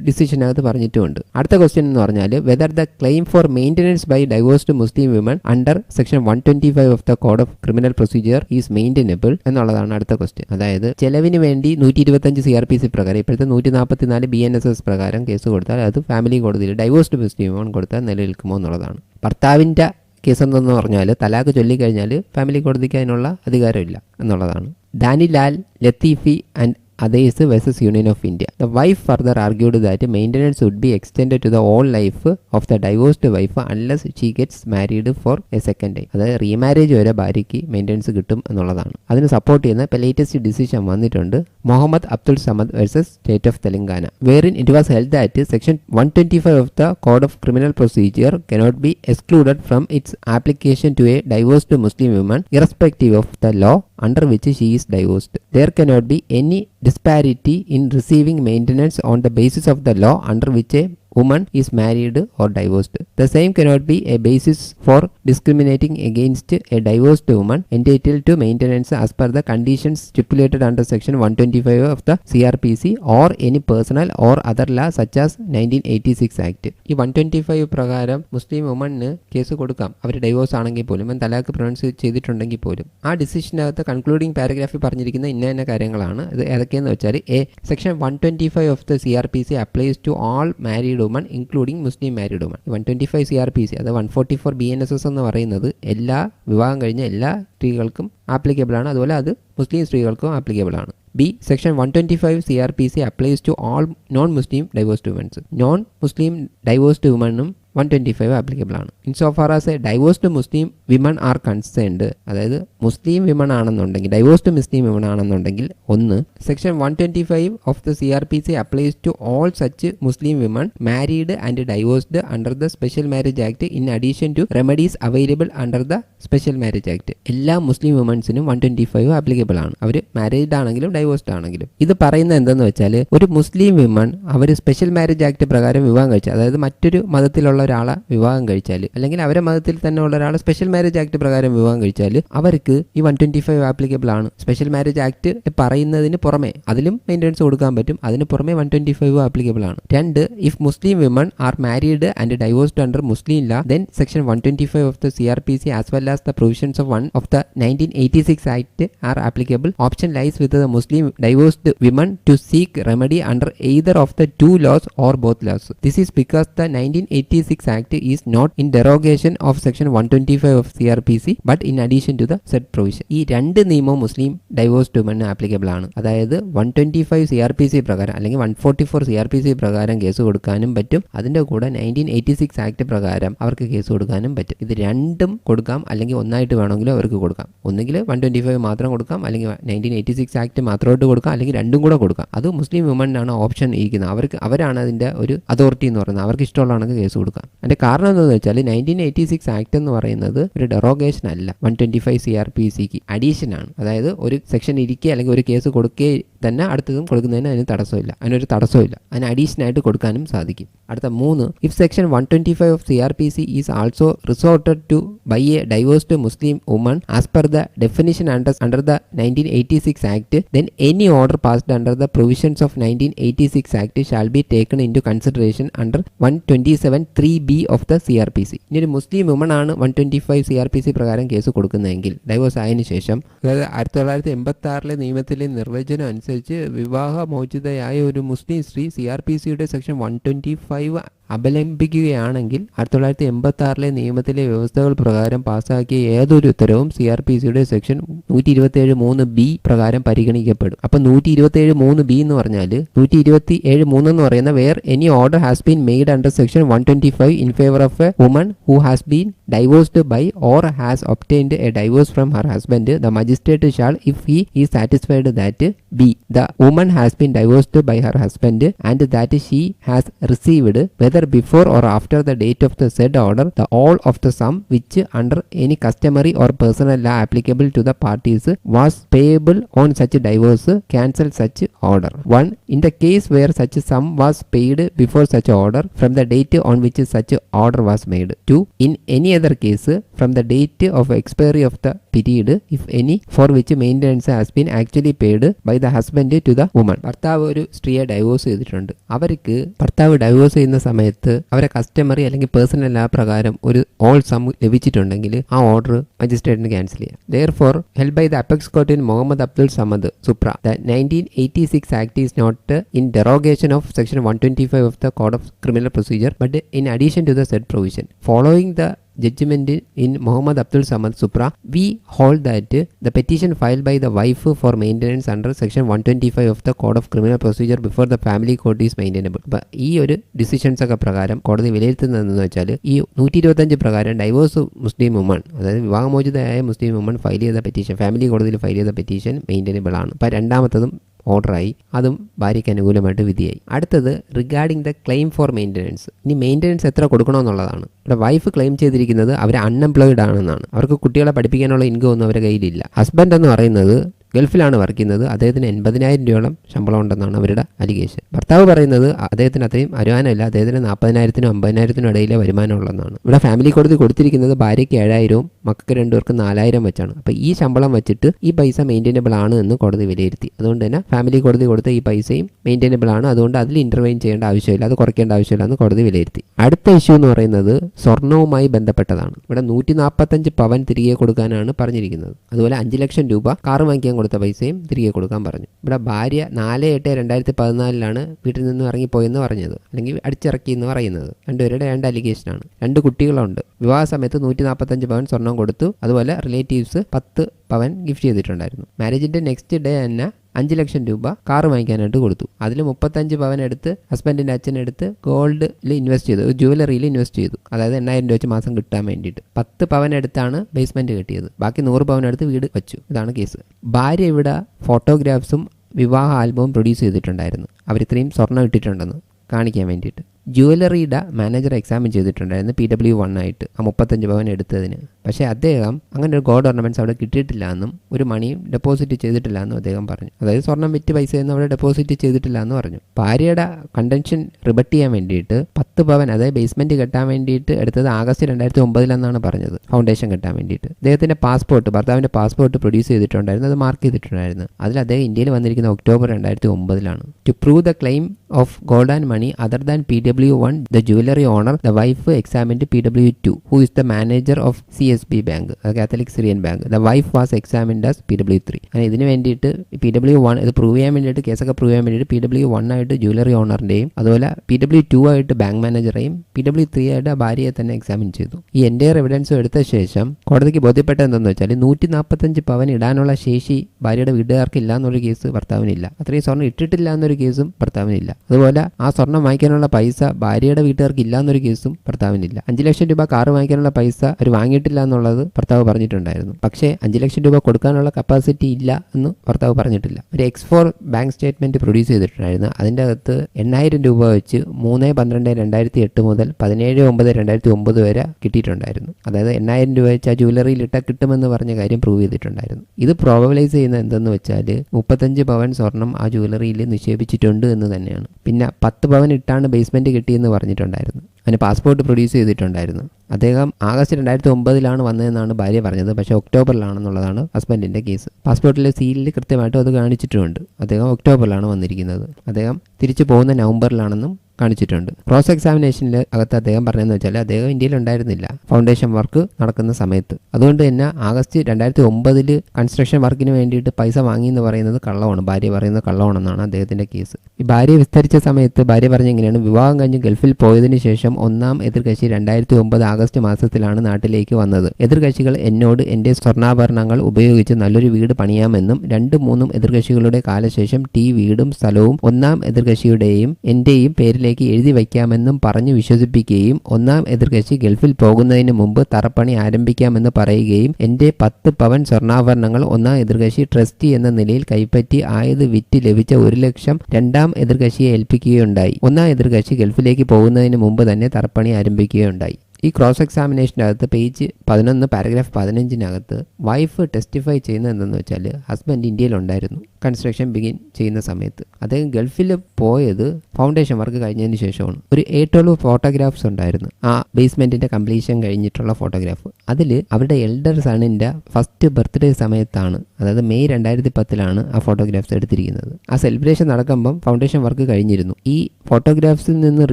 ഡിസിഷനകത്ത് പറഞ്ഞിട്ടുമുണ്ട്. അടുത്ത ക്വസ്റ്റ്യൻ എന്ന് പറഞ്ഞാൽ whether the claim for maintenance by divorced Muslim women under section one twenty five of the code of criminal procedure is maintainable എന്നുള്ളതാണ് അടുത്ത ക്വസ്റ്റ്യൻ അതായത് ചെലവിന് വേണ്ടി നൂറ്റി ഇരുപത്തഞ്ച് സി ആർ പി സി പ്രകാരം ഇപ്പോഴത്തെ നൂറ്റി നാൽപ്പത്തി നാല് ബി എൻ എസ് എസ് പ്രകാരം കേസ് കൊടുത്താൽ അത് ഫാമിലി കോടതിയിൽ ഡൈവേഴ്സ്ഡ് മുസ്ലിം വിമൻ കൊടുത്താൽ നിലനിൽക്കുമോ എന്നുള്ളതാണ്. ഭർത്താവിന്റെ കേസ് എന്തെന്ന് പറഞ്ഞാൽ തലാഖ് ചൊല്ലിക്കഴിഞ്ഞാൽ ഫാമിലി കോടതിക്ക് അതിനുള്ള അധികാരമില്ല എന്നുള്ളതാണ്. Danial Latifi and others versus Union of India. The wife further argued that maintenance would be extended to the whole life of the divorced wife unless she gets married for a second time. അതായത് remarriage വരെ ഭാര്യയ്ക്ക് maintenance കിട്ടും എന്നുള്ളതാണ് അതിന് support ചെയ്യുന്ന ഇപ്പോൾ latest decision വന്നിട്ടുണ്ട് Mohammed Abdul Samad versus state of Telangana wherein it was held that section one twenty five of the code of criminal procedure cannot be excluded from its application to a divorced Muslim woman irrespective of the law under which she is divorced. There cannot be any disparity in receiving maintenance on the basis of the law under which a woman is married or divorced. The same cannot be a basis for discriminating against a divorced woman entitled to maintenance as per the conditions stipulated under section 125 of the CRPC or any personal or other law such as 1986 Act. ഈ one twenty five പ്രകാരം മുസ്ലിം വുമണിന് case കൊടുക്കാം അവർ divorce ആണെങ്കിൽ പോലും തലാക്ക് pronounce ചെയ്തിട്ടുണ്ടെങ്കിൽ പോലും ആ ഡിസിഷനകത്ത് concluding പാരഗ്രാഫിൽ പറഞ്ഞിരിക്കുന്ന ഇന്ന ഇന്ന കാര്യങ്ങളാണ് ഇത് ഏതൊക്കെയെന്ന് വെച്ചാൽ A section one twenty five of the C R P C applies to all married woman including Muslim married woman one twenty five C R P C അത് one forty four B N S S എന്ന് പറയുന്നത് എല്ലാ വിവാഹം കഴിഞ്ഞ എല്ലാ സ്ത്രീകൾക്കും applicable ആണ്. അതുപോലെ അത് മുസ്ലിം സ്ത്രീകൾക്കും ആപ്ലിക്കബിൾ ആണ്. B section one twenty five C R P C applies to all non Muslim divorced womens non Muslim divorced വുമണും one twenty five applicable ആണ്. In so far as a divorced Muslim women are concerned അതായത് Muslim women ആണെന്നുണ്ടെങ്കിൽ divorced Muslim women ആണെന്നുണ്ടെങ്കിൽ ഒന്ന് section one twenty five of the C R P C applies to all such Muslim women married and divorced under the special marriage act in addition to remedies available under the special marriage act എല്ലാ Muslim വിമൻസിനും one twenty five applicable ആണ്. അവർ married ആണെങ്കിലും divorced ആണെങ്കിലും. ഇത് പറയുന്നത് എന്തെന്ന് വെച്ചാൽ ഒരു മുസ്ലിം വിമൺ അവർ സ്പെഷ്യൽ മാരേജ് ആക്ട് പ്രകാരം വിവാഹം കഴിച്ചു അതായത് മറ്റൊരു മതത്തിലുള്ള ഒരാളെ വിവാഹം കഴിച്ചാൽ അല്ലെങ്കിൽ അവരെ മതത്തിൽ തന്നെ ഉള്ള ഒരാളെ സ്പെഷ്യൽ മാരേജ് ആക്ട് പ്രകാരം വിവാഹം കഴിച്ചാൽ അവർക്ക് ഈ വൺ ട്വന്റി ഫൈവ് ആപ്ലിക്കബിൾ ആണ്. സ്പെഷ്യൽ മാരേജ് ആക്ട് പറയുന്നതിന് പുറമെ അതിലും മെയിന്റെനൻസ് കൊടുക്കാൻ പറ്റും. അതിന് പുറമെ വൺ ട്വന്റി ഫൈവ് ആപ്ലിക്കബിൾ ആണ്. രണ്ട് if Muslim women are married and divorced under Muslim law then section one twenty five of the C R P C as well as the provisions of one of the nineteen eighty six act are applicable option lies with the Muslim divorced women to seek remedy under either of the two laws or both laws this is because the nineteen eighty act is not in derogation of section one twenty five of C R P C but in addition to the set provision ഈ രണ്ട് നിയമവും Muslim divorce വിമണിന് applicable ആണ്. അതായത് one twenty five C R P C പ്രകാരം അല്ലെങ്കിൽ one forty four C R P C പ്രകാരം case കൊടുക്കാനും പറ്റും. അതിന്റെ കൂടെ നയന്റീൻ എയ്റ്റി സിക്സ് ആക്ട് പ്രകാരം അവർക്ക് കേസ് കൊടുക്കാനും പറ്റും. ഇത് രണ്ടും കൊടുക്കാം അല്ലെങ്കിൽ ഒന്നായിട്ട് വേണമെങ്കിലും അവർക്ക് കൊടുക്കാം. ഒന്നുകിൽ വൺ ട്വന്റി ഫൈവ് മാത്രം കൊടുക്കാം അല്ലെങ്കിൽ നയന്റീൻ എയ്റ്റി സിക്സ് ആക്ട് മാത്രമായിട്ട് കൊടുക്കാം അല്ലെങ്കിൽ രണ്ടും കൂടെ കൊടുക്കാം. അത് മുസ്ലിം വുമണിനാണ് ഓപ്ഷൻ ഇരിക്കുന്നത്. അവർക്ക് അവരാണ് അതിന്റെ ഒരു അതോറിറ്റി എന്ന് പറയുന്നത്. അവർക്ക് ഇഷ്ടമുള്ളതാണെങ്കിൽ കേസ് കൊടുക്കാം. അതിന്റെ കാരണം എന്താണെന്ന് വെച്ചാൽ നയന്റീൻ എയ്റ്റി സിക്സ് ആക്ട് എന്ന് പറയുന്നത് ഒരു ഡെറോഗേഷൻ അല്ല. One twenty five C R P സിക്ക് അഡീഷൻ ആണ്. അതായത് ഒരു സെക്ഷൻ ഇരിക്കുക അല്ലെങ്കിൽ ഒരു കേസ് കൊടുക്കുക തന്നെ അടുത്തതും കൊടുക്കുന്നതിന് അതിന് തടസ്സമില്ല. അതിനൊരു തടസ്സമില്ല. അതിന് അഡീഷൻ ആയിട്ട് കൊടുക്കാനും സാധിക്കും. അടുത്ത മൂന്ന് if section one twenty five of C R P C is also resorted to by a divorced Muslim woman as per the definition under under the nineteen eighty six act then any order passed under the provisions of nineteen eighty six act shall be taken into consideration under one twenty seven three B of the C R P C ഇനി ഒരു Muslim woman ആണ് one twenty five C R P C പ്രകാരം case കൊടുക്കുന്നതെങ്കിൽ divorce ആയതിനു ശേഷം അതായത് ആയിരത്തി തൊള്ളായിരത്തി എൺപത്തി ആറിലെ നിയമത്തിലെ നിർവചനം അനുസരിച്ച് വിവാഹമോചിതയായ ഒരു മുസ്ലിം സ്ത്രീ സി ആർ പി സിയുടെ സെക്ഷൻ വൺ ട്വന്റി ഫൈവ് അപലംബിക്കുകയാണെങ്കിൽ ആയിരത്തി തൊള്ളായിരത്തി എൺപത്തി ആറിലെ നിയമത്തിലെ വ്യവസ്ഥകൾ പ്രകാരം പാസ്സാക്കിയ ഏതൊരു ഉത്തരവും സി ആർ പി സിയുടെ സെക്ഷൻ നൂറ്റി ഇരുപത്തി ഏഴ് മൂന്ന് ബി പ്രകാരം പരിഗണിക്കപ്പെടും. അപ്പൊ നൂറ്റി ഇരുപത്തി ഏഴ് മൂന്ന് ബി എന്ന് പറഞ്ഞാൽ നൂറ്റി ഇരുപത്തി ഏഴ് മൂന്ന് എന്ന് പറയുന്ന where any order has been made under section one twenty five in favour of a woman who has been divorced by or has obtained a divorce from her husband the magistrate shall if he is satisfied that B the woman has been divorced by her husband and that she has received whether before or after the date of the said order the all of the sum which under any customary or personal law applicable to the parties was payable on such divorce cancel such order 1 in the case where such sum was paid before such order from the date on which such order was made 2 in any other case from the date of expiry of the period if any for which maintenance has been actually paid by the husband to the woman ഭർത്താവ് ഒരു സ്ത്രീയെ divorce ചെയ്തിട്ടുണ്ട് അവർക്ക് ഭർത്താവ് divorce ചെയ്യുന്ന സമയത്ത് അവരെ customary അല്ലെങ്കിൽ പേഴ്സണൽ ലാ പ്രകാരം ഒരു ഓൾ സം ലഭിച്ചിട്ടുണ്ടെങ്കിൽ ആ ഓർഡർ മജിസ്ട്രേറ്റിന് ക്യാൻസൽ ചെയ്യാം. Therefore held by the apex court in Muhammad Abdul Samad supra the nineteen eighty six act is not in derogation of section one twenty five of the code of criminal procedure but in addition to the said provision following the judgment in Muhammad Abdul Samad supra we hold that the petition file by the wife for maintenance under section one twenty five of the code of criminal procedure before the family court is maintainable അപ്പോൾ ഈ ഒരു decisions ഒക്കെ പ്രകാരം കോടതി വിലയിരുത്തുന്നതെന്ന് വെച്ചാൽ ഈ നൂറ്റി ഇരുപത്തഞ്ച് പ്രകാരം ഡൈവോഴ്സ് മുസ്ലിം വുമൺ അതായത് വിവാഹമോചിതയായ മുസ്ലിം വുമൺ ഫയൽ ചെയ്ത പെറ്റീഷൻ ഫാമിലി കോടതിയിൽ ഫയൽ ചെയ്ത പെറ്റീഷൻ മെയിന്റൈനബിൾ ആണ്. അപ്പോൾ രണ്ടാമത്തതും ഓർഡറായി. അതും ഭാര്യയ്ക്ക് അനുകൂലമായിട്ട് വിധിയായി. അടുത്തത് regarding the claim for maintenance ഇനി മെയിന്റനൻസ് എത്ര കൊടുക്കണമെന്നുള്ളതാണ്. ഇവിടെ വൈഫ് ക്ലെയിം ചെയ്തിരിക്കുന്നത് അവർ അൺഎംപ്ലോയിഡ് ആണെന്നാണ്. അവർക്ക് കുട്ടികളെ പഠിപ്പിക്കാനുള്ള ഇൻകം ഒന്നും അവരുടെ കയ്യിലില്ല. ഹസ്ബൻഡ് എന്ന് പറയുന്നത് ഗൾഫിലാണ് വർക്ക് ചെയ്യുന്നത്. അദ്ദേഹത്തിന് എൺപതിനായിരം രൂപയോളം ശമ്പളം ഉണ്ടെന്നാണ് അവരുടെ അലിഗേഷൻ ഭർത്താവ് പറയുന്നത് അദ്ദേഹത്തിന് അത്രയും വരുമാനമില്ല. അദ്ദേഹത്തിന് നാൽപ്പതിനായിരത്തിനും അമ്പതിനായിരത്തിനും ഇടയിലെ വരുമാനമുള്ളതാണ് ഇവിടെ ഫാമിലി കോടതി കൊടുത്തിരിക്കുന്നത് ഭാര്യയ്ക്ക് ഏഴായിരവും മക്കൾക്ക് രണ്ടുപേർക്ക് നാലായിരം വെച്ചാണ്. അപ്പോൾ ഈ ശമ്പളം വെച്ചിട്ട് ഈ പൈസ മെയിന്റൈനബിൾ ആണ് എന്ന് കോടതി വിലയിരുത്തി. അതുകൊണ്ട് തന്നെ ഫാമിലി കോടതി കൊടുത്ത ഈ പൈസയും മെയിന്റൈനബിൾ ആണ്. അതുകൊണ്ട് അതിൽ ഇന്റർവൈൻ ചെയ്യേണ്ട ആവശ്യമില്ല. അത് കുറയ്ക്കേണ്ട ആവശ്യമില്ല എന്ന് കോടതി വിലയിരുത്തി. അടുത്ത ഇഷ്യൂ എന്ന് പറയുന്നത് സ്വർണവുമായി ബന്ധപ്പെട്ടതാണ്. ഇവിടെ നൂറ്റി നാൽപ്പത്തഞ്ച് പവൻ തിരികെ കൊടുക്കാനാണ് പറഞ്ഞിരിക്കുന്നത്. അതുപോലെ അഞ്ച് ലക്ഷം രൂപ കാർ വാങ്ങിക്കാൻ കൊടുത്ത പൈസയും തിരികെ കൊടുക്കാൻ പറഞ്ഞു. ഇവിടെ ഭാര്യ നാല് എട്ട് രണ്ടായിരത്തി പതിനാലിലാണ് വീട്ടിൽ നിന്ന് ഇറങ്ങിപ്പോയെന്ന് പറഞ്ഞത്. അല്ലെങ്കിൽ അടിച്ചിറക്കി എന്ന് പറയുന്നത്. രണ്ടുപേരുടെ രണ്ട് അലിഗേഷനാണ് രണ്ട് കുട്ടികളുണ്ട്. വിവാഹ സമയത്ത് നൂറ്റി നാൽപ്പത്തഞ്ച് പവൻ സ്വർണം കൊടുത്തു. അതുപോലെ റിലേറ്റീവ്സ് പത്ത് പവൻ ഗിഫ്റ്റ് ചെയ്തിട്ടുണ്ടായിരുന്നു. മാരേജിന്റെ നെക്സ്റ്റ് ഡേ തന്നെ അഞ്ച് ലക്ഷം രൂപ കാർ വാങ്ങിക്കാനായിട്ട് കൊടുത്തു. അതിൽ മുപ്പത്തഞ്ച് പവൻ എടുത്ത് ഹസ്ബൻഡിന്റെ അച്ഛനെടുത്ത് ഗോൾഡിൽ ഇൻവെസ്റ്റ് ചെയ്തു. ജുവലറിയിൽ ഇൻവെസ്റ്റ് ചെയ്തു. അതായത് എണ്ണായിരം രൂപ വെച്ച് മാസം കിട്ടാൻ വേണ്ടിയിട്ട്. പത്ത് പവൻ എടുത്താണ് ബേസ്മെന്റ് കെട്ടിയത്. ബാക്കി നൂറ് പവൻ എടുത്ത് വീട് വെച്ചു. ഇതാണ് കേസ്. ഭാര്യ ഇവിടെ ഫോട്ടോഗ്രാഫ്സും വിവാഹ ആൽബവും പ്രൊഡ്യൂസ് ചെയ്തിട്ടുണ്ടായിരുന്നു. അവർ ഇത്രയും സ്വർണം ഇട്ടിട്ടുണ്ടെന്ന് കാണിക്കാൻ വേണ്ടിയിട്ട്. ജുവലറിയുടെ മാനേജർ എക്സാമിൻ ചെയ്തിട്ടുണ്ടായിരുന്നു പി ഡബ്ല്യു വൺ ആയിട്ട്. ആ മുപ്പത്തഞ്ച് പവൻ എടുത്തതിന്. പക്ഷേ അദ്ദേഹം അങ്ങനെ ഒരു ഗോൾഡ് ഓർണമെന്റ്സ് അവിടെ കിട്ടിയിട്ടില്ല എന്നും ഒരു മണിയും ഡെപ്പോസിറ്റ് ചെയ്തിട്ടില്ല എന്നും അദ്ദേഹം പറഞ്ഞു. അതായത് സ്വർണം വിറ്റ് പൈസയൊന്നും അവിടെ ഡെപ്പോസിറ്റ് ചെയ്തിട്ടില്ല എന്ന് പറഞ്ഞു. ഭാര്യയുടെ കണ്ടൻഷൻ റിബട്ട് ചെയ്യാൻ വേണ്ടിയിട്ട് പത്ത് പവൻ അതായത് ബേസ്മെന്റ് കെട്ടാൻ വേണ്ടിയിട്ട് എടുത്തത് ആഗസ്റ്റ് രണ്ടായിരത്തി ഒമ്പതിലെന്നാണ് പറഞ്ഞത്. ഫൗണ്ടേഷൻ കെട്ടാൻ വേണ്ടിയിട്ട്. അദ്ദേഹത്തിന്റെ പാസ്പോർട്ട് ഭർത്താവിന്റെ പാസ്പോർട്ട് പ്രൊഡ്യൂസ് ചെയ്തിട്ടുണ്ടായിരുന്നു. അത് മാർക്ക് ചെയ്തിട്ടുണ്ടായിരുന്നു. അതിൽ അദ്ദേഹം ഇന്ത്യയിൽ വന്നിരിക്കുന്ന ഒക്ടോബർ രണ്ടായിരത്തി ഒമ്പതിലാണ് to prove the claim of gold and money other than P W one the jewellery owner the wife examined P W two who is the manager of C S B bank Catholic Syrian bank the wife was examined as P W three അങ്ങനെ ഇതിന് വേണ്ടിയിട്ട് P W one ഇത് prove ചെയ്യാൻ വേണ്ടിയിട്ട് കേസൊക്കെ prove ചെയ്യാൻ വേണ്ടിയിട്ട് P W one ആയിട്ട് ജുവലറി ഓണറിന്റെയും അതുപോലെ പി ഡബ്ല്യു ടു ആയിട്ട് ബാങ്ക് മാനേജറെയും പി ഡബ്ല്യു ത്രീ ആയിട്ട് ഭാര്യയെ തന്നെ എക്സാമിൻ ചെയ്തു. ഈ എന്റെ എവിഡൻസും എടുത്ത ശേഷം കോടതിക്ക് ബോധ്യപ്പെട്ട എന്തെന്ന് വെച്ചാൽ നൂറ്റി നാൽപ്പത്തഞ്ച് പവൻ ഇടാനുള്ള ശേഷി ഭാര്യയുടെ വീട്ടുകാർക്ക് ഇല്ല എന്നൊരു കേസ് ഭർത്താവിനില്ല. അത്രയും സ്വർണം ഇട്ടിട്ടില്ല എന്നൊരു കേസും ഭർത്താവിനില്ല. അതുപോലെ ആ സ്വർണം വാങ്ങിക്കാനുള്ള പൈസ ഭാര്യയുടെ വീട്ടുകാർക്ക് ഇല്ല എന്നൊരു കേസും ഭർത്താവിനില്ല. അഞ്ച് ലക്ഷം രൂപ കാറ് വാങ്ങിക്കാനുള്ള പൈസ അവർ വാങ്ങിയിട്ടില്ല എന്നുള്ളത് ഭർത്താവ് പറഞ്ഞിട്ടുണ്ടായിരുന്നു. പക്ഷേ അഞ്ച് ലക്ഷം രൂപ കൊടുക്കാനുള്ള കപ്പാസിറ്റി ഇല്ല എന്ന് ഭർത്താവ് പറഞ്ഞിട്ടില്ല. ഒരു X four bank statement produce ചെയ്തിട്ടുണ്ടായിരുന്നു. അതിന്റെ അകത്ത് എണ്ണായിരം രൂപ വെച്ച് മൂന്ന് പന്ത്രണ്ട് രണ്ടായിരത്തി എട്ട് മുതൽ പതിനേഴ് ഒമ്പത് രണ്ടായിരത്തി ഒമ്പത് വരെ കിട്ടിയിട്ടുണ്ടായിരുന്നു. അതായത് എണ്ണായിരം രൂപ വെച്ച് ആ ജുവലറിയിൽ ഇട്ടാൽ കിട്ടുമെന്ന് പറഞ്ഞ കാര്യം പ്രൂവ് ചെയ്തിട്ടുണ്ടായിരുന്നു. ഇത് പ്രോബബിലൈസ് ചെയ്യുന്ന എന്തെന്ന് വെച്ചാൽ മുപ്പത്തഞ്ച് പവൻ സ്വർണം ആ ജുവലറിയിൽ നിക്ഷേപിച്ചിട്ടുണ്ട് എന്ന് തന്നെയാണ്. പിന്നെ പത്ത് പവൻ ഇട്ടാണ് ബേസ്മെന്റ് കിട്ടിയെന്ന് പറഞ്ഞിട്ടുണ്ടായിരുന്നു. അതിന് പാസ്പോർട്ട് പ്രൊഡ്യൂസ് ചെയ്തിട്ടുണ്ടായിരുന്നു. അദ്ദേഹം ആഗസ്റ്റ് രണ്ടായിരത്തി ഒമ്പതിലാണ് വന്നതെന്നാണ് ഭാര്യ പറഞ്ഞത്. പക്ഷേ ഒക്ടോബറിലാണെന്നുള്ളതാണ് ഹസ്ബൻഡിന്റെ കേസ്. പാസ്പോർട്ടിലെ സീലിൽ കൃത്യമായിട്ടും അത് കാണിച്ചിട്ടുമുണ്ട്. അദ്ദേഹം ഒക്ടോബറിലാണ് വന്നിരിക്കുന്നത്. അദ്ദേഹം തിരിച്ചു പോകുന്ന നവംബറിലാണെന്നും കാണിച്ചിട്ടുണ്ട്. ക്രോസ് എക്സാമിനേഷനിൽ അകത്ത് അദ്ദേഹം പറഞ്ഞതെന്ന് വെച്ചാൽ അദ്ദേഹം ഇന്ത്യയിൽ ഉണ്ടായിരുന്നില്ല. ഫൗണ്ടേഷൻ വർക്ക് നടക്കുന്ന സമയത്ത്. അതുകൊണ്ട് തന്നെ ആഗസ്റ്റ് രണ്ടായിരത്തി ഒമ്പതിൽ കൺസ്ട്രക്ഷൻ വർക്കിന് വേണ്ടിയിട്ട് പൈസ വാങ്ങി എന്ന് പറയുന്നത് കള്ളമാണ്. ഭാര്യ പറയുന്നത് കള്ളമാണെന്നാണ് അദ്ദേഹത്തിന്റെ കേസ് ഈ ഭാര്യ വിസ്തരിച്ച സമയത്ത് ഭാര്യ പറഞ്ഞെങ്ങനെയാണ് വിവാഹം കഴിഞ്ഞ് ഗൾഫിൽ പോയതിനു ശേഷം ഒന്നാം എതിർകക്ഷി രണ്ടായിരത്തി ഒമ്പത് ആഗസ്റ്റ് മാസത്തിലാണ് നാട്ടിലേക്ക് വന്നത്. എതിർകക്ഷികൾ എന്നോട് എന്റെ സ്വർണാഭരണങ്ങൾ ഉപയോഗിച്ച് നല്ലൊരു വീട് പണിയാമെന്നും രണ്ടും മൂന്നും എതിർകക്ഷികളുടെ കാലശേഷം ടി വീടും സ്ഥലവും ഒന്നാം എതിർകക്ഷിയുടെയും എന്റെയും പേരിലേക്ക് എഴുതി വയ്ക്കാമെന്നും പറഞ്ഞു വിശ്വസിപ്പിക്കുകയും ഒന്നാം എതിർകക്ഷി ഗൾഫിൽ പോകുന്നതിന് മുമ്പ് തറപ്പണി ആരംഭിക്കാമെന്ന് പറയുകയും എന്റെ പത്ത് പവൻ സ്വർണാഭരണങ്ങൾ ഒന്നാം എതിർകക്ഷി ട്രസ്റ്റി എന്ന നിലയിൽ കൈപ്പറ്റി ആയത് വിറ്റ് ലഭിച്ച ഒരു ലക്ഷം രണ്ടാം എതിർകക്ഷിയെ ഏൽപ്പിക്കുകയുണ്ടായി. ഒന്നാം എതിർകക്ഷി ഗൾഫിലേക്ക് പോകുന്നതിന് മുമ്പ് തന്നെ തറപ്പണി ആരംഭിക്കുകയുണ്ടായി. ഈ ക്രോസ് എക്സാമിനേഷന്റെ അകത്ത് പേജ് പതിനൊന്ന് പാരഗ്രാഫ് പതിനഞ്ചിനകത്ത് വൈഫ് ടെസ്റ്റിഫൈ ചെയ്യുന്നത് എന്തെന്ന് വെച്ചാൽ ഹസ്ബൻഡ് ഇന്ത്യയിലുണ്ടായിരുന്നു. കൺസ്ട്രക്ഷൻ ബിഗിൻ ചെയ്യുന്ന സമയത്ത്. അദ്ദേഹം ഗൾഫിൽ പോയത് ഫൗണ്ടേഷൻ വർക്ക് കഴിഞ്ഞതിന് ശേഷമാണ്. ഒരു ഏറ്റവും ഫോട്ടോഗ്രാഫ്സ് ഉണ്ടായിരുന്നു. ആ ബേസ്മെന്റിന്റെ കംപ്ലീഷൻ കഴിഞ്ഞിട്ടുള്ള ഫോട്ടോഗ്രാഫ് അതിൽ അവരുടെ എൽഡർ സണിന്റെ ഫസ്റ്റ് ബർത്ത്ഡേ സമയത്താണ് അതായത് മെയ് രണ്ടായിരത്തി പത്തിലാണ് ആ ഫോട്ടോഗ്രാഫ്സ് എടുത്തിരിക്കുന്നത്. ആ സെലിബ്രേഷൻ നടക്കുമ്പം ഫൗണ്ടേഷൻ വർക്ക് കഴിഞ്ഞിരുന്നു. ഈ ഫോട്ടോഗ്രാഫ്സിൽ നിന്ന്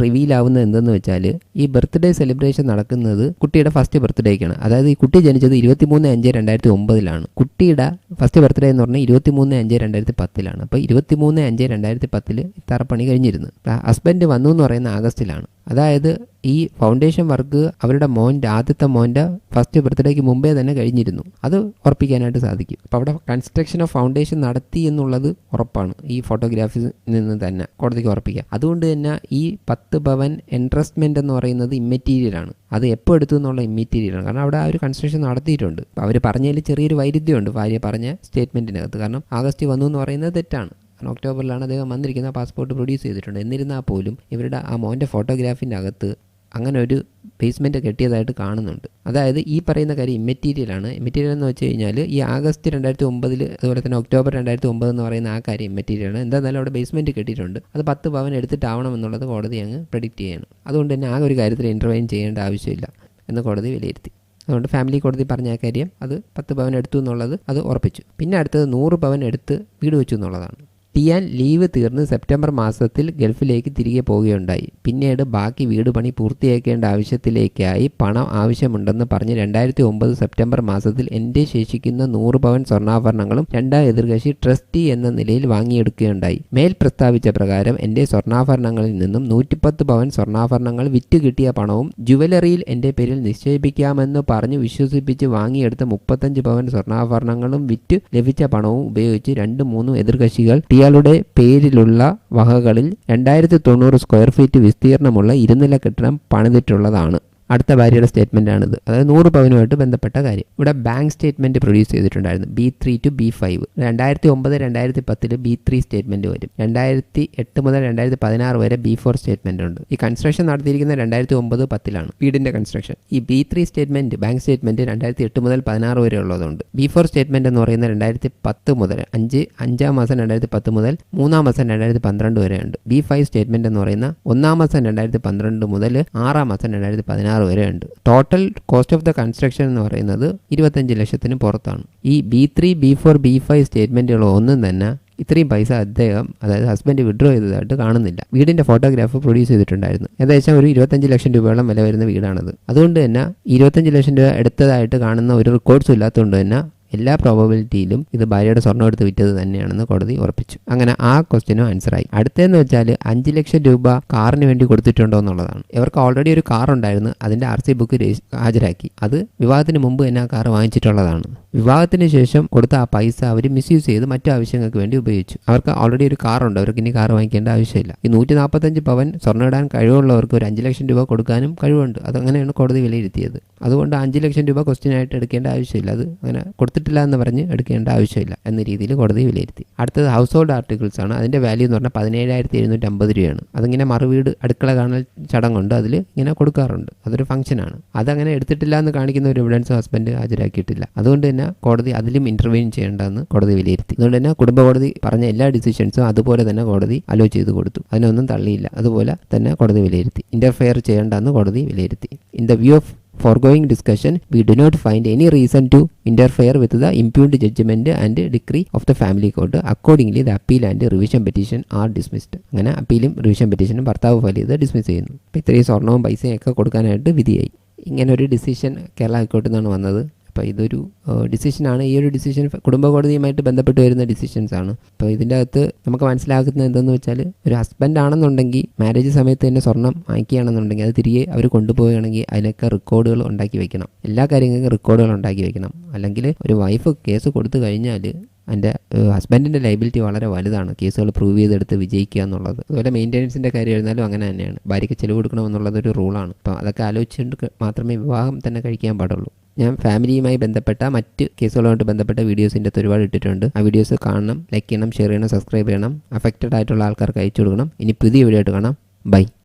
റിവീൽ ആവുന്നത് എന്തെന്ന് വെച്ചാൽ ഈ ബർത്ത്ഡേ സെലിബ്രേഷൻ നടക്കുന്നത് കുട്ടിയുടെ ഫസ്റ്റ് ബർത്ത്ഡേക്കാണ് അതായത് ഈ കുട്ടി ജനിച്ചത് ഇരുപത്തിമൂന്ന് അഞ്ച് രണ്ടായിരത്തി ഒമ്പതിലാണ് കുട്ടിയുടെ ഫസ്റ്റ് ബർത്ത്ഡേ എന്ന് പറഞ്ഞാൽ ഇരുപത്തിമൂന്ന് അഞ്ച് രണ്ടായിരത്തി പത്തിലാണ് അപ്പോൾ ഇരുപത്തിമൂന്ന് അഞ്ച് രണ്ടായിരത്തി പത്തിൽ തറപ്പണി കഴിഞ്ഞിരുന്നു. ഹസ്ബൻഡ് വന്നു എന്ന് പറയുന്ന ആഗസ്റ്റിലാണ്. അതായത് ഈ ഫൗണ്ടേഷൻ വർക്ക് അവരുടെ മോന്റെ ആദ്യത്തെ മോന്റെ ഫസ്റ്റ് ബർത്ത്ഡേക്ക് മുമ്പേ തന്നെ കഴിഞ്ഞിരുന്നു. അത് ഉറപ്പിക്കാനായിട്ട് സാധിക്കും. അപ്പോൾ അവിടെ കൺസ്ട്രക്ഷൻ ഓഫ് ഫൗണ്ടേഷൻ നടത്തി എന്നുള്ളത് ഉറപ്പാണ്. ഈ ഫോട്ടോഗ്രാഫിൽ നിന്ന് തന്നെ കോടതിക്ക് ഉറപ്പിക്കാം. അതുകൊണ്ട് തന്നെ ഈ പത്ത് ഭവൻ എൻട്രസ്റ്റ്മെന്റ് എന്ന് പറയുന്നത് ഇമ്മെറ്റീരിയലാണ് അത് എപ്പോൾ എടുത്തു എന്നുള്ള ഇമ്മെറ്റീരിയലാണ് കാരണം അവിടെ ആ ഒരു കൺസ്ട്രക്ഷൻ നടത്തിയിട്ടുണ്ട്. അവർ പറഞ്ഞതിൽ ചെറിയൊരു വൈരുദ്ധ്യമുണ്ട് ഭാര്യ പറഞ്ഞ സ്റ്റേറ്റ്മെന്റിനകത്ത് കാരണം ആഗസ്റ്റ് വന്നു എന്ന് പറയുന്നത് തെറ്റാണ്. ഒക്ടോബറിലാണ് അദ്ദേഹം വന്നിരിക്കുന്ന പാസ്പോർട്ട് പ്രൊഡ്യൂസ് ചെയ്തിട്ടുണ്ട്. എന്നിരുന്നാൽ പോലും ഇവരുടെ ആ മോന്റെ ഫോട്ടോഗ്രാഫിന്റെ അകത്ത് അങ്ങനെ ഒരു ബേസ്മെന്റ് കെട്ടിയതായിട്ട് കാണുന്നുണ്ട്. അതായത് ഈ പറയുന്ന കാര്യം ഇമ്മെറ്റീരിയലാണ് ഇമ്മെറ്റീരിയൽ എന്ന് വെച്ച് കഴിഞ്ഞാൽ ഈ ആഗസ്റ്റ് രണ്ടായിരത്തി ഒമ്പതിൽ അതുപോലെ തന്നെ ഒക്ടോബർ രണ്ടായിരത്തി ഒമ്പത് എന്ന് പറയുന്ന ആ കാര്യം ഇമ്മെറ്റീരിയലാണ് എന്തായാലും അവിടെ ബേസ്മെന്റ് കെട്ടിയിട്ടുണ്ട്. അത് പത്ത് പവൻ എടുത്തിട്ടാവണം എന്നുള്ളത് കോടതി അങ്ങ് പ്രഡിക്റ്റ് ചെയ്യണം. അതുകൊണ്ട് തന്നെ ആ ഒരു കാര്യത്തിൽ ഇന്റർവൈൻ ചെയ്യേണ്ട ആവശ്യമില്ല എന്ന് കോടതി വിലയിരുത്തി. അതുകൊണ്ട് ഫാമിലി കോടതി പറഞ്ഞ കാര്യം അത് പത്ത് പവൻ എടുത്തു എന്നുള്ളത് അത് ഉറപ്പിച്ചു. പിന്നെ അടുത്തത് നൂറ് പവൻ എടുത്ത് വീട് വെച്ചു എന്നുള്ളതാണ്. ടിയാൻ ലീവ് തീർന്ന് സെപ്റ്റംബർ മാസത്തിൽ ഗൾഫിലേക്ക് തിരികെ പോവുകയുണ്ടായി. പിന്നീട് ബാക്കി വീട് പണി പൂർത്തിയാക്കേണ്ട ആവശ്യത്തിലേക്കായി പണം ആവശ്യമുണ്ടെന്ന് പറഞ്ഞ് രണ്ടായിരത്തി ഒമ്പത് സെപ്റ്റംബർ മാസത്തിൽ എന്റെ ശേഷിക്കുന്ന നൂറ് പവൻ സ്വർണാഭരണങ്ങളും രണ്ടാം എതിർകക്ഷി ട്രസ്റ്റി എന്ന നിലയിൽ വാങ്ങിയെടുക്കുകയുണ്ടായി. മേൽ പ്രസ്താവിച്ച പ്രകാരം എന്റെ സ്വർണാഭരണങ്ങളിൽ നിന്നും നൂറ്റിപ്പത്ത് പവൻ സ്വർണാഭരണങ്ങൾ വിറ്റ് കിട്ടിയ പണവും ജുവലറിയിൽ എന്റെ പേരിൽ നിക്ഷേപിക്കാമെന്ന് പറഞ്ഞ് വിശ്വസിപ്പിച്ച് വാങ്ങിയെടുത്ത മുപ്പത്തഞ്ച് പവൻ സ്വർണാഭരണങ്ങളും വിറ്റ് ലഭിച്ച പണവും ഉപയോഗിച്ച് രണ്ട് മൂന്നും എതിർകക്ഷികൾ ടിയാളുടെ പേരിലുള്ള വകകളിൽ രണ്ടായിരത്തി തൊണ്ണൂറ് സ്ക്വയർ ഫീറ്റ് വിസ്തീർണമുള്ള ഇരുനില കെട്ടിടം പണിതിട്ടുള്ളതാണ്. അടുത്ത ഭാര്യയുടെ സ്റ്റേറ്റ്മെന്റ് ആണിത് അതായത് നൂറ് പവനുമായിട്ട് ബന്ധപ്പെട്ട കാര്യം. ഇവിടെ ബാങ്ക് സ്റ്റേറ്റ്മെന്റ് പ്രൊഡ്യൂസ് ചെയ്തിട്ടുണ്ടായിരുന്നു. B three to B five. രണ്ടായിരത്തി ഒമ്പത് രണ്ടായിരത്തി പത്തിൽ ബി ത്രീ സ്റ്റേറ്റ്മെന്റ് വരും. രണ്ടായിരത്തി എട്ട് മുതൽ രണ്ടായിരത്തി പതിനാറ് വരെ ബി ഫോർ സ്റ്റേറ്റ്മെന്റ് ഉണ്ട്. ഈ കൺസ്ട്രക്ഷൻ നടത്തിയിരിക്കുന്നത് രണ്ടായിരത്തി ഒമ്പത് പത്തിലാണ് വീടിന്റെ കൺസ്ട്രക്ഷൻ. ഈ B three statement bank statement രണ്ടായിരത്തി എട്ട് മുതൽ പതിനാറ് വരെ ഉള്ളതുണ്ട്. ബി ഫോർ സ്റ്റേറ്റ്മെന്റ് എന്ന് പറയുന്നത് രണ്ടായിരത്തി പത്ത് മുതൽ അഞ്ച് അഞ്ചാം മാസം രണ്ടായിരത്തി പത്ത് മുതൽ മൂന്നാം മാസം രണ്ടായിരത്തി പന്ത്രണ്ട് വരെ ഉണ്ട് ബി ഫൈവ് സ്റ്റേറ്റ്മെന്റ് എന്ന് പറയുന്ന ഒന്നാം മാസം രണ്ടായിരത്തി പന്ത്രണ്ട് മുതൽ ആറാം മാസം രണ്ടായിരത്തി പതിനാറ് വരെ ഉണ്ട്. Total cost of the construction എന്ന് പറയുന്നത് ഇരുപത്തഞ്ച് ലക്ഷത്തിന് പുറത്താണ്. ഈ B three B four B five സ്റ്റേറ്റ്മെന്റുകൾ ഒന്നും തന്നെ ഇത്രയും പൈസ അദ്ദേഹം അതായത് ഹസ്ബൻഡ് വിഡ്രോ ചെയ്തതായിട്ട് കാണുന്നില്ല. വീടിന്റെ ഫോട്ടോഗ്രാഫ് പ്രൊഡ്യൂസ് ചെയ്തിട്ടുണ്ടായിരുന്നു. ഏകദേശം ഒരു ഇരുപത്തഞ്ച് ലക്ഷം രൂപയോളം വില വരുന്ന വീടാണത്. അതുകൊണ്ട് തന്നെ ഇരുപത്തഞ്ച് ലക്ഷം രൂപ എടുത്തതായിട്ട് കാണുന്ന ഒരു റെക്കോർഡ്സും ഇല്ലാത്തതുകൊണ്ട് തന്നെ എല്ലാ പ്രോബബിലിറ്റിയിലും ഇത് ഭാര്യയുടെ സ്വർണം എടുത്ത് വിറ്റത് തന്നെയാണെന്ന് കോടതി ഉറപ്പിച്ചു. അങ്ങനെ ആ ക്വസ്റ്റ്യനും ആൻസറായി അടുത്തതെന്ന് വെച്ചാൽ അഞ്ച് ലക്ഷം രൂപ കാറിന് വേണ്ടി കൊടുത്തിട്ടുണ്ടോ എന്നുള്ളതാണ്. ഇവർക്ക് ഓൾറെഡി ഒരു കാർ ഉണ്ടായിരുന്നു അതിന്റെ ആർ സി ബുക്ക് ഹാജരാക്കി. അത് വിവാഹത്തിന് മുമ്പ് തന്നെ ആ കാർ വാങ്ങിച്ചിട്ടുള്ളതാണ്. വിവാഹത്തിന് ശേഷം കൊടുത്ത ആ പൈസ അവർ മിസ്യൂസ് ചെയ്ത് മറ്റു ആവശ്യങ്ങൾക്ക് വേണ്ടി ഉപയോഗിച്ചു. അവർക്ക് ഓൾറെഡി ഒരു കാർ ഉണ്ട് അവർക്ക് ഇനി കാർ വാങ്ങിക്കേണ്ട ആവശ്യമില്ല. ഈ നൂറ്റി നാൽപ്പത്തഞ്ച് പവൻ സ്വർണം ഇടാൻ കഴിവുള്ളവർക്ക് ഒരു അഞ്ച് ലക്ഷം രൂപ കൊടുക്കാനും കഴിവുണ്ട്. അതങ്ങനെയാണ് കോടതി വിലയിരുത്തിയത്. അതുകൊണ്ട് അഞ്ച് ലക്ഷം രൂപ ക്വസ്റ്റ്യൻ ആയിട്ട് എടുക്കേണ്ട ആവശ്യമില്ല. അത് അങ്ങനെ കൊടുത്തിട്ടില്ല എന്ന് പറഞ്ഞ് എടുക്കേണ്ട ആവശ്യമില്ല എന്ന രീതിയിൽ കോടതി വിലയിരുത്തി. അടുത്തത് ഹൗസ് ഹോൾഡ് ആർട്ടിക്കിൾസ് ആണ്. അതിന്റെ വാല്യൂ എന്ന് പറഞ്ഞാൽ പതിനേഴായിരത്തി എഴുന്നൂറ്റി അമ്പത് രൂപയാണ്. അതിങ്ങനെ മറുവീട് അടുക്കള കാണൽ ചടങ്ങുണ്ട് അതിൽ ഇങ്ങനെ കൊടുക്കാറുണ്ട്. അതൊരു ഫംഗ്ഷനാണ് അതങ്ങനെ എടുത്തിട്ടില്ല എന്ന് കാണിക്കുന്ന ഒരു എവിഡൻസ് ഹസ്ബൻഡ് ഹാജരാക്കിയിട്ടില്ല. അതുകൊണ്ട് തന്നെ കോടതി അതിലും ഇന്റർവ്യൂ ചെയ്യേണ്ടതെന്ന് കോടതി വിലയിരുത്തി. അതുകൊണ്ട് തന്നെ കുടുംബ കോടതി പറഞ്ഞ എല്ലാ ഡിസിഷൻസും അതുപോലെ തന്നെ കോടതി അലോ ചെയ്ത് കൊടുത്തു. അതിനൊന്നും തള്ളിയില്ല. അതുപോലെ തന്നെ കോടതി വിലയിരുത്തി. ഇന്റർഫെയർ ചെയ്യേണ്ടെന്ന് കോടതി വിലയിരുത്തി. In the view of foregoing discussion we do not find any reason to interfere with the impugned judgment and decree of the family court accordingly the appeal and revision petition are dismissed അങ്ങനെ അപ്പീലും revision പെറ്റീഷനും ഭർത്താവ് file ചെയ്ത് dismiss ചെയ്യുന്നു. ഇപ്പോൾ ഇത്രയും സ്വർണവും പൈസയും ഒക്കെ കൊടുക്കാനായിട്ട് വിധിയായി. ഇങ്ങനൊരു ഡിസിഷൻ കേരള ഹൈക്കോർട്ടിൽ നിന്നാണ് വന്നത്. അപ്പോൾ ഇതൊരു ഡിസിഷനാണ്. ഈ ഒരു ഡിസിഷൻ കുടുംബ കോടതിയുമായിട്ട് ബന്ധപ്പെട്ട് വരുന്ന ഡിസിഷൻസ് ആണ്. അപ്പോൾ ഇതിന്റെ അകത്ത് നമുക്ക് മനസ്സിലാക്കുന്നത് എന്തെന്ന് വെച്ചാൽ ഒരു ഹസ്ബൻഡ് ആണെന്നുണ്ടെങ്കിൽ മാരേജ് സമയത്ത് തന്നെ സ്വർണം വാങ്ങിക്കുകയാണെന്നുണ്ടെങ്കിൽ അത് തിരികെ അവർ കൊണ്ടുപോവുകയാണെങ്കിൽ അതിലൊക്കെ റെക്കോർഡുകൾ ഉണ്ടാക്കി വെക്കണം. എല്ലാ കാര്യങ്ങൾക്കും റെക്കോർഡുകൾ ഉണ്ടാക്കി വെക്കണം. അല്ലെങ്കിൽ ഒരു വൈഫ് കേസ് കൊടുത്തു കഴിഞ്ഞാൽ എന്റെ ഹസ്ബൻഡിന്റെ ലൈബിലിറ്റി വളരെ വലുതാണ്. കേസുകൾ പ്രൂവ് ചെയ്തെടുത്ത് വിജയിക്കുക എന്നുള്ളത്. അതുപോലെ മെയിന്റെനൻസിന്റെ കാര്യം എഴുന്നാലും അങ്ങനെ തന്നെയാണ്. ഭാര്യയ്ക്ക് ചെലവ് കൊടുക്കണമെന്നുള്ളത് ഒരു റൂളാണ് അപ്പോൾ അതൊക്കെ ആലോചിച്ചുകൊണ്ട് മാത്രമേ വിവാഹം തന്നെ കഴിക്കാൻ പാടുള്ളൂ. ഞാൻ ഫാമിലിയുമായി ബന്ധപ്പെട്ട മറ്റ് കേസുകളുമായിട്ട് ബന്ധപ്പെട്ട വീഡിയോസിന്റെ അകത്ത് ഒരുപാട് ഇട്ടിട്ടുണ്ട്. ആ വീഡിയോസ് കാണണം ലൈക്ക് ചെയ്യണം ഷെയർ ചെയ്യണം സബ്സ്ക്രൈബ് ചെയ്യണം. അഫക്റ്റഡ് ആയിട്ടുള്ള ആൾക്കാർക്ക് അയച്ചു കൊടുക്കണം. ഇനി പുതിയ വീഡിയോ ആയിട്ട് കാണാം. ബൈ.